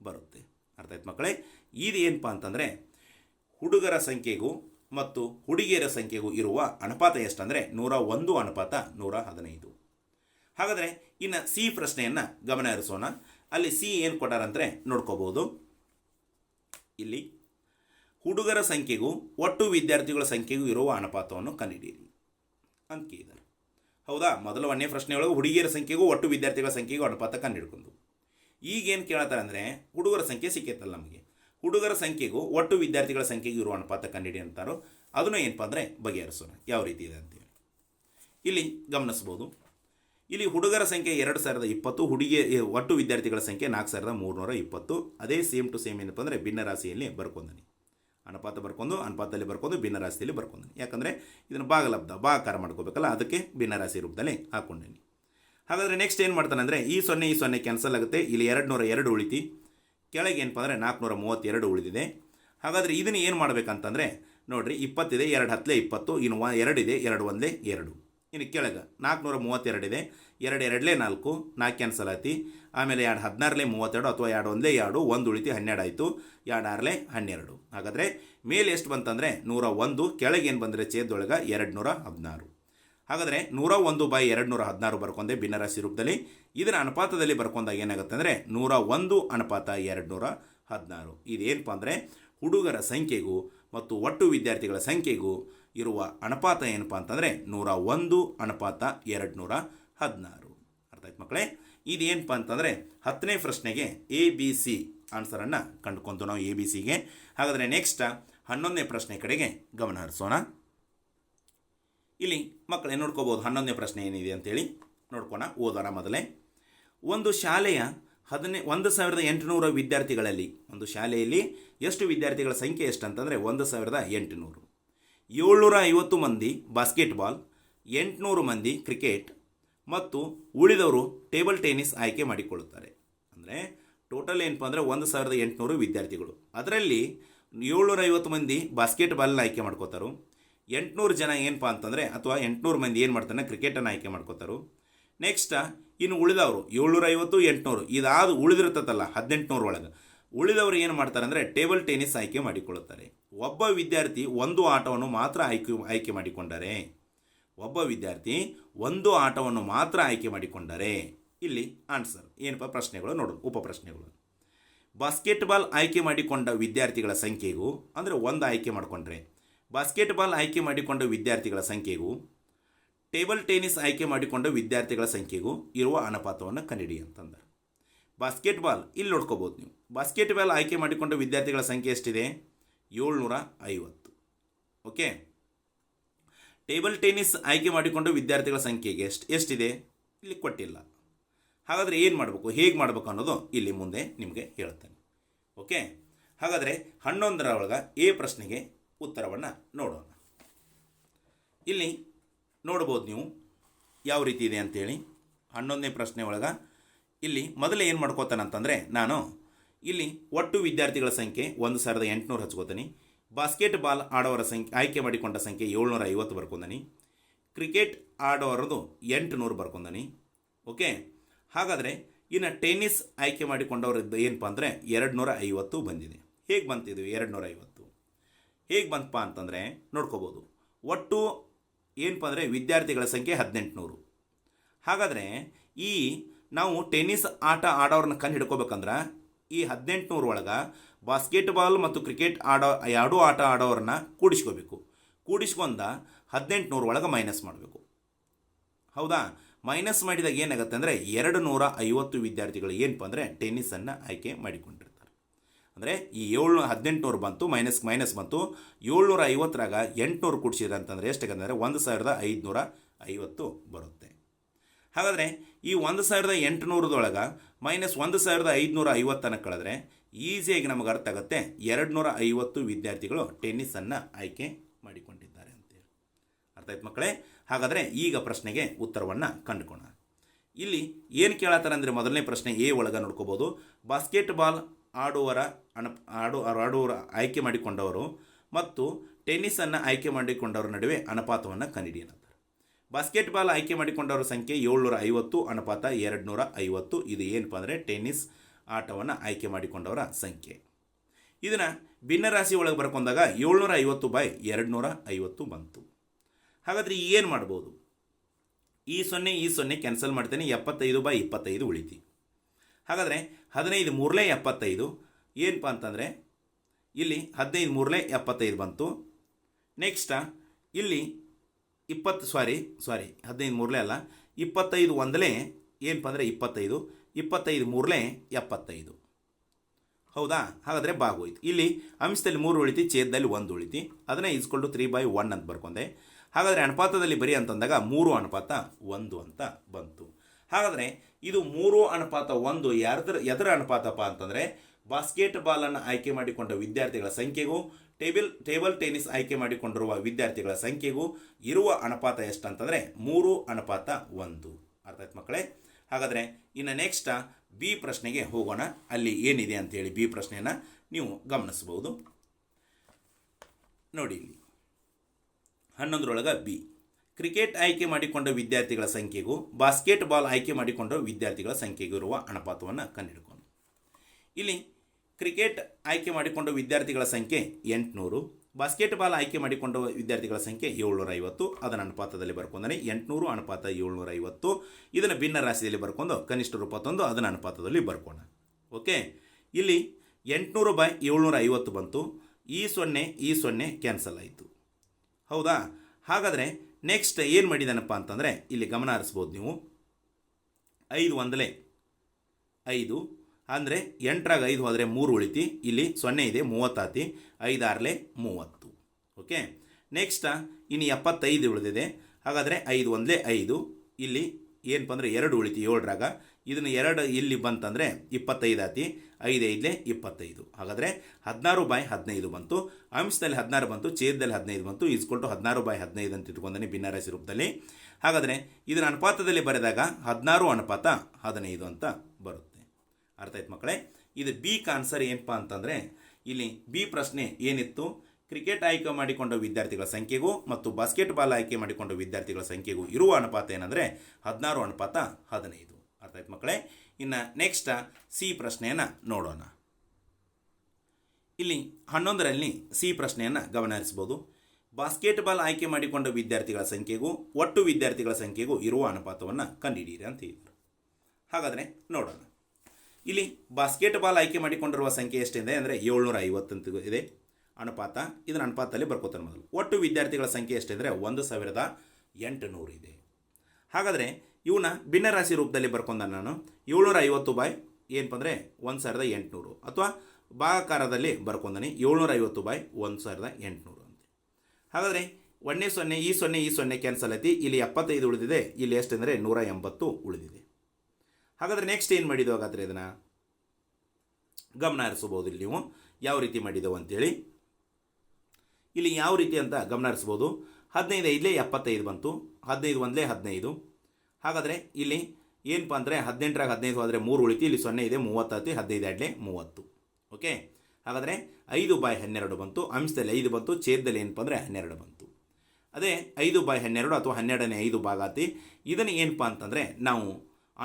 ಬರುತ್ತೆ. ಅರ್ಥ ಆಯ್ತು ಮಕ್ಕಳೇ? ಇದು ಏನಪ್ಪ ಅಂತಂದರೆ ಹುಡುಗರ ಸಂಖ್ಯೆಗೂ ಮತ್ತು ಹುಡುಗಿಯರ ಸಂಖ್ಯೆಗೂ ಇರುವ ಅನುಪಾತ ಎಷ್ಟಂದರೆ ನೂರ ಒಂದು ಅನುಪಾತ ನೂರ ಹದಿನೈದು. ಹಾಗಾದರೆ ಇನ್ನು ಸಿ ಪ್ರಶ್ನೆಯನ್ನು ಗಮನ ಹರಿಸೋಣ. ಅಲ್ಲಿ ಸಿ ಏನು ಕೊಟ್ಟಾರಂದರೆ ನೋಡ್ಕೋಬೋದು. ಇಲ್ಲಿ ಹುಡುಗರ ಸಂಖ್ಯೆಗೂ ಒಟ್ಟು ವಿದ್ಯಾರ್ಥಿಗಳ ಸಂಖ್ಯೆಗೂ ಇರುವ ಅನುಪಾತವನ್ನು ಕಂಡುಹಿಡಿಯಿರಿ ಅಂತ ಕೇಳಿದ್ದಾರೆ ಹೌದಾ? ಮೊದಲು ಒಂದನೇ ಪ್ರಶ್ನೆಯೊಳಗೆ ಹುಡುಗಿಯರ ಸಂಖ್ಯೆಗೂ ಒಟ್ಟು ವಿದ್ಯಾರ್ಥಿಗಳ ಸಂಖ್ಯೆಗೂ ಅನುಪಾತ ಕಂಡುಹಿಡ್ಕೊಂಡು ಈಗೇನು ಕೇಳ್ತಾರೆ ಅಂದರೆ ಹುಡುಗರ ಸಂಖ್ಯೆ ಸಿಕ್ಕೈತಲ್ಲ ನಮಗೆ. ಹುಡುಗರ ಸಂಖ್ಯೆಗೂ ಒಟ್ಟು ವಿದ್ಯಾರ್ಥಿಗಳ ಸಂಖ್ಯೆಗೂ ಇರುವ ಅನುಪಾತ ಕಂಡುಹಿಡಿ ಅಂತಾರೋ, ಅದನ್ನು ಏನಪ್ಪ ಅಂದರೆ ಬಗೆಹರಿಸೋಣ. ಯಾವ ರೀತಿ ಇದೆ ಅಂತೇಳಿ ಇಲ್ಲಿ ಗಮನಿಸ್ಬೋದು ಇಲ್ಲಿ ಹುಡುಗರ ಸಂಖ್ಯೆ ಎರಡು ಸಾವಿರದ ಇಪ್ಪತ್ತು, ಹುಡುಗಿ ಒಟ್ಟು ವಿದ್ಯಾರ್ಥಿಗಳ ಸಂಖ್ಯೆ ನಾಲ್ಕು ಸಾವಿರದ ಮೂರುನೂರ ಇಪ್ಪತ್ತು. ಅದೇ ಸೇಮ್ ಟು ಸೇಮ್ ಏನಪ್ಪ ಅಂದರೆ ಭಿನ್ನ ರಾಶಿಯಲ್ಲಿ ಬರ್ಕೊಂಡನಿ ಅನುಪಾತ ಬರ್ಕೊಂಡು, ಅನುಪಾತದಲ್ಲಿ ಬರ್ಕೊಂಡು ಭಿನ್ನ ರಾಶಿಯಲ್ಲಿ ಯಾಕಂದರೆ ಇದನ್ನು ಭಾಗಲಬ್ಧ, ಭಾಗಕಾರ ಮಾಡ್ಕೋಬೇಕಲ್ಲ, ಅದಕ್ಕೆ ಭಿನ್ನ ರಾಶಿ ರೂಪದಲ್ಲಿ ಹಾಕ್ಕೊಂಡೇನಿ ಹಾಗಾದರೆ ನೆಕ್ಸ್ಟ್ ಏನು ಮಾಡ್ತಾನೆ ಅಂದರೆ, ಈ ಸೊನ್ನೆ ಈ ಸೊನ್ನೆ ಕ್ಯಾನ್ಸಲ್ ಆಗುತ್ತೆ. ಇಲ್ಲಿ ಎರಡು ನೂರ ಎರಡು ಉಳಿತಿ. ಕೆಳಗೆ ಏನಪ್ಪ ಅಂದರೆ ನಾಲ್ಕುನೂರ ಮೂವತ್ತೆರಡು ಉಳಿದಿದೆ. ಹಾಗಾದರೆ ಇದನ್ನು ಏನು ಮಾಡಬೇಕಂತಂದರೆ, ನೋಡಿರಿ, ಇಪ್ಪತ್ತಿದೆ, ಎರಡು ಹತ್ತಲೇ ಇಪ್ಪತ್ತು, ಇನ್ನು ವ ಎರಡಿದೆ ಎರಡು ಒಂದೇ, ಎರಡು. ಇನ್ನು ಕೆಳಗೆ ನಾಲ್ಕುನೂರ ಮೂವತ್ತೆರಡಿದೆ ಎರಡು ಎರಡಲೇ ನಾಲ್ಕು ನಾಲ್ಕು ಕ್ಯಾನ್ಸಲ್ ಆಯ್ತು ಆಮೇಲೆ ಎರಡು ಹದಿನಾರಲೆ ಮೂವತ್ತೆರಡು ಅಥವಾ ಎರಡು ಒಂದೇ ಎರಡು, ಒಂದು ಉಳಿತಿ ಹನ್ನೆರಡು ಆಯಿತು, ಎರಡು ಆರಲೆ ಹನ್ನೆರಡು. ಹಾಗಾದರೆ ಮೇಲೆ ಎಷ್ಟು ಬಂತಂದರೆ ನೂರ ಒಂದು, ಕೆಳಗೆ ಏನು ಬಂದರೆ ಛೇದೊಳಗೆ ಎರಡು ನೂರ ಹದಿನಾರು. ಹಾಗಾದರೆ ನೂರ ಒಂದು ಬೈ ಎರಡು ನೂರ ಹದಿನಾರು ಬರ್ಕೊಂಡೆ ಭಿನ್ನರಾಶಿ ರೂಪದಲ್ಲಿ. ಇದರ ಅನುಪಾತದಲ್ಲಿ ಬರ್ಕೊಂಡಾಗ ಏನಾಗುತ್ತೆ ಅಂದರೆ ನೂರ ಒಂದು ಅನುಪಾತ ಎರಡು ನೂರ ಹದಿನಾರು. ಇದೇನಪ್ಪ ಅಂದರೆ ಹುಡುಗರ ಸಂಖ್ಯೆಗೂ ಮತ್ತು ಒಟ್ಟು ವಿದ್ಯಾರ್ಥಿಗಳ ಸಂಖ್ಯೆಗೂ ಇರುವ ಅನುಪಾತ ಏನಪ್ಪ ಅಂತಂದರೆ ನೂರ ಒಂದು ಅನುಪಾತ ಎರಡು ನೂರ ಹದಿನಾರು. ಅರ್ಥ ಆಯ್ತು ಮಕ್ಕಳೇ? ಇದೇನಪ್ಪ ಅಂತಂದರೆ ಹತ್ತನೇ ಪ್ರಶ್ನೆಗೆ ಎ, ಬಿ, ಸಿ ಆನ್ಸರನ್ನು ಕಂಡುಕೊಂತು ನಾವು ಎ, ಬಿ ಸಿಗೆ ಹಾಗಾದರೆ ನೆಕ್ಸ್ಟ್ ಹನ್ನೊಂದನೇ ಪ್ರಶ್ನೆ ಕಡೆಗೆ ಗಮನ ಹರಿಸೋಣ. ಇಲ್ಲಿ ಮಕ್ಕಳೇ ನೋಡ್ಕೋಬೋದು, ಹನ್ನೊಂದನೇ ಪ್ರಶ್ನೆ ಏನಿದೆ ಅಂತೇಳಿ ನೋಡ್ಕೋಣ, ಓದೋಣ ಮೊದಲೇ. ಒಂದು ಶಾಲೆಯ ಹದಿನೈ, ಒಂದು ಸಾವಿರದ ಎಂಟುನೂರು ವಿದ್ಯಾರ್ಥಿಗಳಲ್ಲಿ, ಒಂದು ಶಾಲೆಯಲ್ಲಿ ಎಷ್ಟು ವಿದ್ಯಾರ್ಥಿಗಳ ಸಂಖ್ಯೆ ಎಷ್ಟು ಅಂತಂದರೆ ಒಂದು ಸಾವಿರದ ಎಂಟುನೂರು. ಏಳ್ನೂರ ಐವತ್ತು ಮಂದಿ ಬಾಸ್ಕೆಟ್ಬಾಲ್ ಎಂಟುನೂರು ಮಂದಿ ಕ್ರಿಕೆಟ್ ಮತ್ತು ಉಳಿದವರು ಟೇಬಲ್ ಟೆನಿಸ್ ಆಯ್ಕೆ ಮಾಡಿಕೊಳ್ಳುತ್ತಾರೆ. ಅಂದರೆ ಟೋಟಲ್ ಏನಪ್ಪ ಅಂದರೆ ಒಂದು ಸಾವಿರದ ಎಂಟುನೂರು ವಿದ್ಯಾರ್ಥಿಗಳು. ಅದರಲ್ಲಿ ಏಳ್ನೂರ ಐವತ್ತು ಮಂದಿ ಬಾಸ್ಕೆಟ್ಬಾಲ್ನ ಆಯ್ಕೆ ಮಾಡ್ಕೋತಾರೋ. ಎಂಟುನೂರು ಜನ ಏನಪ್ಪ ಅಂತಂದರೆ ಅಥವಾ ಎಂಟುನೂರು ಮಂದಿ ಏನು ಮಾಡ್ತಾನೆ ಕ್ರಿಕೆಟನ್ನು ಆಯ್ಕೆ ಮಾಡ್ಕೋತಾರೋ. ನೆಕ್ಸ್ಟ್ ಇನ್ನು ಉಳಿದವರು ಏಳ್ನೂರ ಐವತ್ತು ಎಂಟುನೂರು. ಇದಾದ ಉಳಿದಿರ್ತದಲ್ಲ, ಹದಿನೆಂಟುನೂರು ಒಳಗೆ. ಉಳಿದವರು ಏನು ಮಾಡ್ತಾರೆ ಅಂದರೆ ಟೇಬಲ್ ಟೆನಿಸ್ ಆಯ್ಕೆ ಮಾಡಿಕೊಳ್ಳುತ್ತಾರೆ. ಒಬ್ಬ ವಿದ್ಯಾರ್ಥಿ ಒಂದು ಆಟವನ್ನು ಮಾತ್ರ ಆಯ್ಕೆ ಆಯ್ಕೆ ಮಾಡಿಕೊಂಡರೆ, ಒಬ್ಬ ವಿದ್ಯಾರ್ಥಿ ಒಂದು ಆಟವನ್ನು ಮಾತ್ರ ಆಯ್ಕೆ ಮಾಡಿಕೊಂಡರೆ, ಇಲ್ಲಿ ಆನ್ಸರ್ ಏನಪ್ಪ ಪ್ರಶ್ನೆಗಳು ನೋಡೋದು, ಉಪ ಪ್ರಶ್ನೆಗಳು. ಬಾಸ್ಕೆಟ್ಬಾಲ್ ಆಯ್ಕೆ ಮಾಡಿಕೊಂಡ ವಿದ್ಯಾರ್ಥಿಗಳ ಸಂಖ್ಯೆಗೂ, ಅಂದರೆ ಒಂದು ಆಯ್ಕೆ ಮಾಡಿಕೊಂಡ್ರೆ ಬಾಸ್ಕೆಟ್ಬಾಲ್ ಆಯ್ಕೆ ಮಾಡಿಕೊಂಡ ವಿದ್ಯಾರ್ಥಿಗಳ ಸಂಖ್ಯೆಗೂ ಟೇಬಲ್ ಟೆನಿಸ್ ಆಯ್ಕೆ ಮಾಡಿಕೊಂಡ ವಿದ್ಯಾರ್ಥಿಗಳ ಸಂಖ್ಯೆಗೂ ಇರುವ ಅನುಪಾತವನ್ನು ಕಂಡಿಡಿ ಅಂತಂದರು ಬಾಸ್ಕೆಟ್ಬಾಲ್ ಇಲ್ಲಿ ನೋಡ್ಕೋಬೋದು ನೀವು. ಬಾಸ್ಕೆಟ್ಬಾಲ್ ಆಯ್ಕೆ ಮಾಡಿಕೊಂಡ ವಿದ್ಯಾರ್ಥಿಗಳ ಸಂಖ್ಯೆ ಎಷ್ಟಿದೆ? ಏಳ್ನೂರ ಐವತ್ತು ಓಕೆ ಟೇಬಲ್ ಟೆನಿಸ್ ಆಯ್ಕೆ ಮಾಡಿಕೊಂಡ ವಿದ್ಯಾರ್ಥಿಗಳ ಸಂಖ್ಯೆಗೆ ಎಷ್ಟು ಎಷ್ಟಿದೆ? ಇಲ್ಲಿ ಕೊಟ್ಟಿಲ್ಲ. ಹಾಗಾದರೆ ಏನು ಮಾಡಬೇಕು? ಹೇಗೆ ಮಾಡಬೇಕು ಅನ್ನೋದು ಇಲ್ಲಿ ಮುಂದೆ ನಿಮಗೆ ಹೇಳ್ತೇನೆ. ಓಕೆ ಹಾಗಾದರೆ ಹನ್ನೊಂದರ ಒಳಗೆ ಎ ಪ್ರಶ್ನೆಗೆ ಉತ್ತರವನ್ನು ನೋಡೋಣ. ಇಲ್ಲಿ ನೋಡ್ಬೋದು ನೀವು ಯಾವ ರೀತಿ ಇದೆ ಅಂತೇಳಿ. ಹನ್ನೊಂದನೇ ಪ್ರಶ್ನೆ ಒಳಗೆ ಇಲ್ಲಿ ಮೊದಲು ಏನು ಮಾಡ್ಕೋತಾನಂತಂದರೆ ನಾನು ಇಲ್ಲಿ ಒಟ್ಟು ವಿದ್ಯಾರ್ಥಿಗಳ ಸಂಖ್ಯೆ ಒಂದು ಸಾವಿರದ ಎಂಟುನೂರು ಹಚ್ಕೋತೀನಿ. ಬಾಸ್ಕೆಟ್ ಬಾಲ್ ಆಡೋರ ಸಂಖ್ಯೆ, ಆಯ್ಕೆ ಮಾಡಿಕೊಂಡ ಸಂಖ್ಯೆ ಏಳ್ನೂರ ಐವತ್ತು ಬರ್ಕೊಂಡನಿ ಕ್ರಿಕೆಟ್ ಆಡೋರದು ಎಂಟುನೂರು ಬರ್ಕೊಂಡನಿ ಓಕೆ? ಹಾಗಾದರೆ ಇನ್ನು ಟೆನ್ನಿಸ್ ಆಯ್ಕೆ ಮಾಡಿಕೊಂಡವ್ರದ್ದು ಏನಪ್ಪ ಅಂದರೆ ಎರಡು ನೂರ ಐವತ್ತು ಬಂದಿದೆ. ಹೇಗೆ ಬಂತಿದ್ವಿ ಎರಡು ನೂರ ಐವತ್ತು ಹೇಗೆ ಬಂತಪ್ಪ ಅಂತಂದರೆ ನೋಡ್ಕೋಬೋದು. ಒಟ್ಟು ಏನಪ್ಪ ಅಂದರೆ ವಿದ್ಯಾರ್ಥಿಗಳ ಸಂಖ್ಯೆ ಹದಿನೆಂಟುನೂರು. ಹಾಗಾದರೆ ಈ ನಾವು ಟೆನ್ನಿಸ್ ಆಟ ಆಡೋರನ್ನ ಕಂಡು ಹಿಡ್ಕೋಬೇಕಂದ್ರೆ ಈ ಹದಿನೆಂಟುನೂರು ಒಳಗೆ ಬಾಸ್ಕೆಟ್ಬಾಲ್ ಮತ್ತು ಕ್ರಿಕೆಟ್ ಆಡೋ ಎರಡೂ ಆಟ ಆಡೋರನ್ನ ಕೂಡಿಸ್ಕೋಬೇಕು. ಕೂಡಿಸ್ಕೊಂಡ ಹದಿನೆಂಟುನೂರು ಒಳಗೆ ಮೈನಸ್ ಮಾಡಬೇಕು. ಹೌದಾ? ಮೈನಸ್ ಮಾಡಿದಾಗ ಏನಾಗುತ್ತೆ ಅಂದರೆ ಎರಡು ನೂರ ಐವತ್ತು ವಿದ್ಯಾರ್ಥಿಗಳು ಏನಪ್ಪ ಅಂದರೆ ಟೆನ್ನಿಸನ್ನು ಆಯ್ಕೆ ಮಾಡಿಕೊಂಡಿರ್ತಾರೆ ಅಂದರೆ ಈ ಏಳ್ನೂರ ಹದಿನೆಂಟುನೂರು ಬಂತು ಮೈನಸ್ ಮೈನಸ್ ಬಂತು. ಏಳ್ನೂರ ಐವತ್ತರಾಗ ಎಂಟುನೂರು ಕೂಡಿಸಿದ್ರೆ ಅಂತಂದರೆ ಎಷ್ಟಾಗಂದರೆ ಒಂದು ಸಾವಿರದ ಐದುನೂರ ಐವತ್ತು ಬರುತ್ತೆ. ಹಾಗಾದರೆ ಈ ಒಂದು ಸಾವಿರದ ಎಂಟುನೂರದೊಳಗೆ ಮೈನಸ್ ಒಂದು ಸಾವಿರದ ಐದುನೂರ ಐವತ್ತನ್ನು ಕಳೆದ್ರೆ ಈಸಿಯಾಗಿ ನಮಗೆ ಅರ್ಥ ಆಗುತ್ತೆ ಎರಡುನೂರ ಐವತ್ತು ವಿದ್ಯಾರ್ಥಿಗಳು ಟೆನ್ನಿಸನ್ನು ಆಯ್ಕೆ ಮಾಡಿಕೊಂಡಿದ್ದಾರೆ ಅಂತೇಳಿ ಅರ್ಥ ಆಯ್ತು ಮಕ್ಕಳೇ? ಹಾಗಾದರೆ ಈಗ ಪ್ರಶ್ನೆಗೆ ಉತ್ತರವನ್ನು ಕಂಡುಕೋಣ ಇಲ್ಲಿ ಏನು ಕೇಳತ್ತಾರೆ ಅಂದರೆ ಮೊದಲನೇ ಪ್ರಶ್ನೆ ಎ ಒಳಗೆ ನೋಡ್ಕೋಬೋದು. ಬಾಸ್ಕೆಟ್ ಬಾಲ್ ಆಡುವರ ಅಣ, ಆಡು, ಆಡುವರ ಆಯ್ಕೆ ಮಾಡಿಕೊಂಡವರು ಮತ್ತು ಟೆನ್ನಿಸನ್ನು ಆಯ್ಕೆ ಮಾಡಿಕೊಂಡವರ ನಡುವೆ ಅನುಪಾತವನ್ನು ಕಂಡಿಡಿ ಬಾಸ್ಕೆಟ್ಬಾಲ್ ಆಯ್ಕೆ ಮಾಡಿಕೊಂಡವರ ಸಂಖ್ಯೆ ಏಳ್ನೂರ ಐವತ್ತು ಅನುಪಾತ ಎರಡು ನೂರ ಐವತ್ತು ಇದು ಏನಪ್ಪ ಅಂದರೆ ಟೆನ್ನಿಸ್ ಆಟವನ್ನು ಆಯ್ಕೆ ಮಾಡಿಕೊಂಡವರ ಸಂಖ್ಯೆ. ಇದನ್ನು ಭಿನ್ನರಾಶಿ ಒಳಗೆ ಬರ್ಕೊಂಡಾಗ ಏಳ್ನೂರ ಐವತ್ತು ಬೈ ಎರಡು ನೂರ ಐವತ್ತು ಬಂತು. ಹಾಗಾದರೆ ಏನು ಮಾಡ್ಬೋದು? ಈ ಸೊನ್ನೆ ಈ ಸೊನ್ನೆ ಕ್ಯಾನ್ಸಲ್ ಮಾಡ್ತೇನೆ. ಎಪ್ಪತ್ತೈದು ಬೈ ಇಪ್ಪತ್ತೈದು ಉಳಿತಿ. ಹಾಗಾದರೆ ಹದಿನೈದು ಮೂರಲೇ ಎಪ್ಪತ್ತೈದು ಏನಪ್ಪ ಅಂತಂದರೆ ಇಲ್ಲಿ ಹದಿನೈದು ಮೂರಲೇ ಎಪ್ಪತ್ತೈದು ಬಂತು. ನೆಕ್ಸ್ಟ ಇಲ್ಲಿ ಇಪ್ಪತ್ತು ಸಾರಿ ಸಾರಿ ಹದಿನೈದು ಮೂರಲೇ ಅಲ್ಲ, ಇಪ್ಪತ್ತೈದು ಒಂದಲೇ ಏನಪ್ಪ ಅಂದರೆ ಇಪ್ಪತ್ತೈದು ಇಪ್ಪತ್ತೈದು ಮೂರಲೇ ಎಪ್ಪತ್ತೈದು. ಹೌದಾ? ಹಾಗಾದರೆ ಬಾಗೋಯ್ತು ಇಲ್ಲಿ ಅಂಶದಲ್ಲಿ ಮೂರು ಉಳಿತಿ, ಛೇದದಲ್ಲಿ ಒಂದು ಉಳಿತಿ. ಅದನ್ನೇ ಇಸ್ಕೊಂಡು ತ್ರೀ ಬೈ ಒನ್ ಅಂತ ಬರ್ಕೊಂಡೆ. ಹಾಗಾದರೆ ಅನುಪಾತದಲ್ಲಿ ಬರೀ ಅಂತಂದಾಗ ಮೂರು ಅನುಪಾತ ಒಂದು ಅಂತ ಬಂತು. ಹಾಗಾದರೆ ಇದು ಮೂರು ಅನುಪಾತ ಒಂದು ಯಾರ್ದ್ರ ಎದರ ಅನುಪಾತಪ್ಪ ಅಂತಂದರೆ ಬಾಸ್ಕೆಟ್ ಬಾಲನ್ನು ಆಯ್ಕೆ ಮಾಡಿಕೊಂಡ ವಿದ್ಯಾರ್ಥಿಗಳ ಸಂಖ್ಯೆಗೂ ಟೇಬಲ್ ಟೇಬಲ್ ಟೆನಿಸ್ ಆಯ್ಕೆ ಮಾಡಿಕೊಂಡಿರುವ ವಿದ್ಯಾರ್ಥಿಗಳ ಸಂಖ್ಯೆಗೂ ಇರುವ ಅನುಪಾತ ಎಷ್ಟು ಅಂತಂದರೆ ಮೂರು ಅನುಪಾತ ಒಂದು. ಅರ್ಥ ಆಯ್ತು ಮಕ್ಕಳೇ? ಹಾಗಾದರೆ ಇನ್ನು ನೆಕ್ಸ್ಟ್ ಬಿ ಪ್ರಶ್ನೆಗೆ ಹೋಗೋಣ. ಅಲ್ಲಿ ಏನಿದೆ ಅಂತೇಳಿ ಬಿ ಪ್ರಶ್ನೆಯನ್ನು ನೀವು ಗಮನಿಸಬಹುದು. ನೋಡಿ ಇಲ್ಲಿ. ಹನ್ನೊಂದರೊಳಗೆ ಬಿ ಕ್ರಿಕೆಟ್ ಆಯ್ಕೆ ಮಾಡಿಕೊಂಡ ವಿದ್ಯಾರ್ಥಿಗಳ ಸಂಖ್ಯೆಗೂ ಬಾಸ್ಕೆಟ್ ಬಾಲ್ ಆಯ್ಕೆ ಮಾಡಿಕೊಂಡ ವಿದ್ಯಾರ್ಥಿಗಳ ಸಂಖ್ಯೆಗೂ ಇರುವ ಅನುಪಾತವನ್ನು ಕಂಡುಹಿಡ್ಕೊಂಡು. ಇಲ್ಲಿ ಕ್ರಿಕೆಟ್ ಆಯ್ಕೆ ಮಾಡಿಕೊಂಡ ವಿದ್ಯಾರ್ಥಿಗಳ ಸಂಖ್ಯೆ ಎಂಟುನೂರು ಬಾಸ್ಕೆಟ್ ಬಾಲ್ ಆಯ್ಕೆ ಮಾಡಿಕೊಂಡ ವಿದ್ಯಾರ್ಥಿಗಳ ಸಂಖ್ಯೆ ಏಳ್ನೂರ ಐವತ್ತು ಅದನ್ನು ಅನುಪಾತದಲ್ಲಿ ಬರ್ಕೊಂಡರೆ ಎಂಟುನೂರು ಅನುಪಾತ ಏಳ್ನೂರ ಐವತ್ತು ಇದನ್ನು ಭಿನ್ನ ರಾಶಿಯಲ್ಲಿ ಬರ್ಕೊಂಡು ಕನಿಷ್ಠ ರೂಪತ್ತೊಂದು, ಅದನ್ನು ಅನುಪಾತದಲ್ಲಿ ಬರ್ಕೋಣ ಓಕೆ? ಇಲ್ಲಿ ಎಂಟುನೂರು ಬೈ ಏಳ್ನೂರ ಐವತ್ತು ಬಂತು, ಈ ಸೊನ್ನೆ ಈ ಸೊನ್ನೆ ಕ್ಯಾನ್ಸಲ್ ಆಯಿತು. ಹೌದಾ? ಹಾಗಾದರೆ ನೆಕ್ಸ್ಟ್ ಏನು ಮಾಡಿದಾನಪ್ಪ ಅಂತಂದರೆ, ಇಲ್ಲಿ ಗಮನ ಹರಿಸ್ಬೋದು ನೀವು. ಐದು ಒಂದಲೇ, ಐದು, ಅಂದರೆ ಎಂಟರಾಗ ಐದು ಹೋದರೆ ಮೂರು ಉಳಿತಿ, ಇಲ್ಲಿ ಸೊನ್ನೆ ಇದೆ ಮೂವತ್ತಾತಿ ಐದಾರಲೆ ಮೂವತ್ತು, ಓಕೆ? ನೆಕ್ಸ್ಟ್ ಇನ್ನು ಎಪ್ಪತ್ತೈದು ಉಳಿದಿದೆ, ಹಾಗಾದರೆ ಐದು ಒಂದಲೇ ಐದು, ಇಲ್ಲಿ ಏನಪ್ಪ ಅಂದರೆ ಎರಡು ಉಳಿತಿ ಏಳರಾಗ ಇದನ್ನು ಎರಡು ಇಲ್ಲಿ ಬಂತಂದರೆ ಇಪ್ಪತ್ತೈದು ಆತಿ ಐದು ಐದಲೇ ಇಪ್ಪತ್ತೈದು. ಹಾಗಾದರೆ ಹದಿನಾರು ಬಾಯ್ ಹದಿನೈದು ಬಂತು, ಅಂಶದಲ್ಲಿ ಹದಿನಾರು ಬಂತು, ಛೇದದಲ್ಲಿ ಹದಿನೈದು ಬಂತು ಇಸ್ಕೊಟ್ಟು ಹದಿನಾರು ಬಾಯ್ ಹದಿನೈದು ಅಂತ ಇಟ್ಕೊಂಡನೆ ಭಿನ್ನರಾಶಿ ರೂಪದಲ್ಲಿ. ಹಾಗಾದರೆ ಇದನ್ನು ಅನುಪಾತದಲ್ಲಿ ಬರೆದಾಗ ಹದಿನಾರು ಅನುಪಾತ ಹದಿನೈದು ಅಂತ ಬರುತ್ತೆ. ಅರ್ಥ ಆಯ್ತು ಮಕ್ಕಳೇ? ಇದು ಬಿ ಕಾನ್ಸರ್ ಏನಪ್ಪ ಅಂತಂದರೆ, ಇಲ್ಲಿ ಬಿ ಪ್ರಶ್ನೆ ಏನಿತ್ತು? ಕ್ರಿಕೆಟ್ ಆಯ್ಕೆ ಮಾಡಿಕೊಂಡ ವಿದ್ಯಾರ್ಥಿಗಳ ಸಂಖ್ಯೆಗೂ ಮತ್ತು ಬಾಸ್ಕೆಟ್ಬಾಲ್ ಆಯ್ಕೆ ಮಾಡಿಕೊಂಡ ವಿದ್ಯಾರ್ಥಿಗಳ ಸಂಖ್ಯೆಗೂ ಇರುವ ಅನುಪಾತ ಏನಂದರೆ ಹದಿನಾರು ಅನುಪಾತ ಹದಿನೈದು. ಅರ್ಥ ಆಯ್ತು ಮಕ್ಕಳೇ? ಇನ್ನು ನೆಕ್ಸ್ಟ್ ಸಿ ಪ್ರಶ್ನೆಯನ್ನು ನೋಡೋಣ. ಇಲ್ಲಿ ಹನ್ನೊಂದರಲ್ಲಿ ಸಿ ಪ್ರಶ್ನೆಯನ್ನು ಗಮನಿಸಬಹುದು ಬಾಸ್ಕೆಟ್ಬಾಲ್ ಆಯ್ಕೆ ಮಾಡಿಕೊಂಡ ವಿದ್ಯಾರ್ಥಿಗಳ ಸಂಖ್ಯೆಗೂ ಒಟ್ಟು ವಿದ್ಯಾರ್ಥಿಗಳ ಸಂಖ್ಯೆಗೂ ಇರುವ ಅನುಪಾತವನ್ನು ಕಂಡುಹಿಡಿಯಿರಿ ಅಂತ ಹೇಳಿದರು. ಹಾಗಾದರೆ ನೋಡೋಣ. ಇಲ್ಲಿ ಬಾಸ್ಕೆಟ್ಬಾಲ್ ಆಯ್ಕೆ ಮಾಡಿಕೊಂಡಿರುವ ಸಂಖ್ಯೆ ಎಷ್ಟಿದೆ ಅಂದರೆ ಏಳ್ನೂರ ಐವತ್ತಂತ ಇದೆ. ಅನುಪಾತ, ಇದರ ಅನುಪಾತದಲ್ಲಿ ಬರ್ಕೋತಾರೆ ಮೊದಲು. ಒಟ್ಟು ವಿದ್ಯಾರ್ಥಿಗಳ ಸಂಖ್ಯೆ ಎಷ್ಟಿದೆ ಒಂದು ಸಾವಿರದ ಎಂಟುನೂರು ಇದೆ. ಹಾಗಾದರೆ ಇವನ್ನ ಭಿನ್ನರಾಶಿ ರೂಪದಲ್ಲಿ ಬರ್ಕೊಂಡ ನಾನು ಏಳ್ನೂರ ಐವತ್ತು ಬಾಯ್ ಏನಪ್ಪ ಅಂದರೆ ಒಂದು ಸಾವಿರದ ಎಂಟುನೂರು ಅಥವಾ ಭಾಗಾಕಾರದಲ್ಲಿ ಬರ್ಕೊಂಡಿ ಏಳ್ನೂರ ಐವತ್ತು ಬಾಯ್ ಒಂದು ಸಾವಿರದ ಎಂಟುನೂರು ಅಂತ. ಹಾಗಾದರೆ ಒಂದನೇ ಸೊನ್ನೆ, ಈ ಸೊನ್ನೆ ಈ ಸೊನ್ನೆ ಕ್ಯಾನ್ಸಲ್ ಐತಿ ಇಲ್ಲಿ ಎಪ್ಪತ್ತೈದು ಉಳಿದಿದೆ. ಇಲ್ಲಿ ಎಷ್ಟು ಅಂದರೆ ನೂರ ಎಂಬತ್ತು ಉಳಿದಿದೆ. ಹಾಗಾದರೆ ನೆಕ್ಸ್ಟ್ ಏನು ಮಾಡಿದ್ದು ಹಾಗಾದರೆ ಇದನ್ನು? ಗಮನ ಹರಿಸ್ಬೋದು ಇಲ್ಲಿ ನೀವು. ಯಾವ ರೀತಿ ಮಾಡಿದೆವು ಅಂತೇಳಿ. ಇಲ್ಲಿ ಯಾವ ರೀತಿ ಅಂತ ಗಮನ ಹರಿಸ್ಬೋದು ಹದಿನೈದು ಐದಲೇ ಎಪ್ಪತ್ತೈದು ಬಂತು. ಹದಿನೈದು ಒಂದಲೇ ಹದಿನೈದು. ಹಾಗಾದರೆ ಇಲ್ಲಿ ಏನಪ್ಪ ಅಂದರೆ ಹದಿನೆಂಟರಾಗ ಹದಿನೈದು ಆದರೆ ಮೂರು ಉಳಿತು, ಇಲ್ಲಿ ಸೊನ್ನೆ ಇದೆ ಮೂವತ್ತೈತಿ ಹದಿನೈದು ಎಡ್ಲೆ ಮೂವತ್ತು. ಓಕೆ? ಹಾಗಾದರೆ ಐದು ಬಾಯ್ ಹನ್ನೆರಡು ಬಂತು, ಅಂಶದಲ್ಲಿ ಐದು ಬಂತು, ಛೇದದಲ್ಲಿ ಏನಪ್ಪ ಅಂದರೆ ಹನ್ನೆರಡು ಬಂತು. ಅದೇ ಐದು ಬಾಯ್ ಹನ್ನೆರಡು ಅಥವಾ ಹನ್ನೆರಡನೇ ಐದು ಭಾಗ ಆತಿ. ಇದನ್ನು ಏನಪ್ಪ ಅಂತಂದರೆ ನಾವು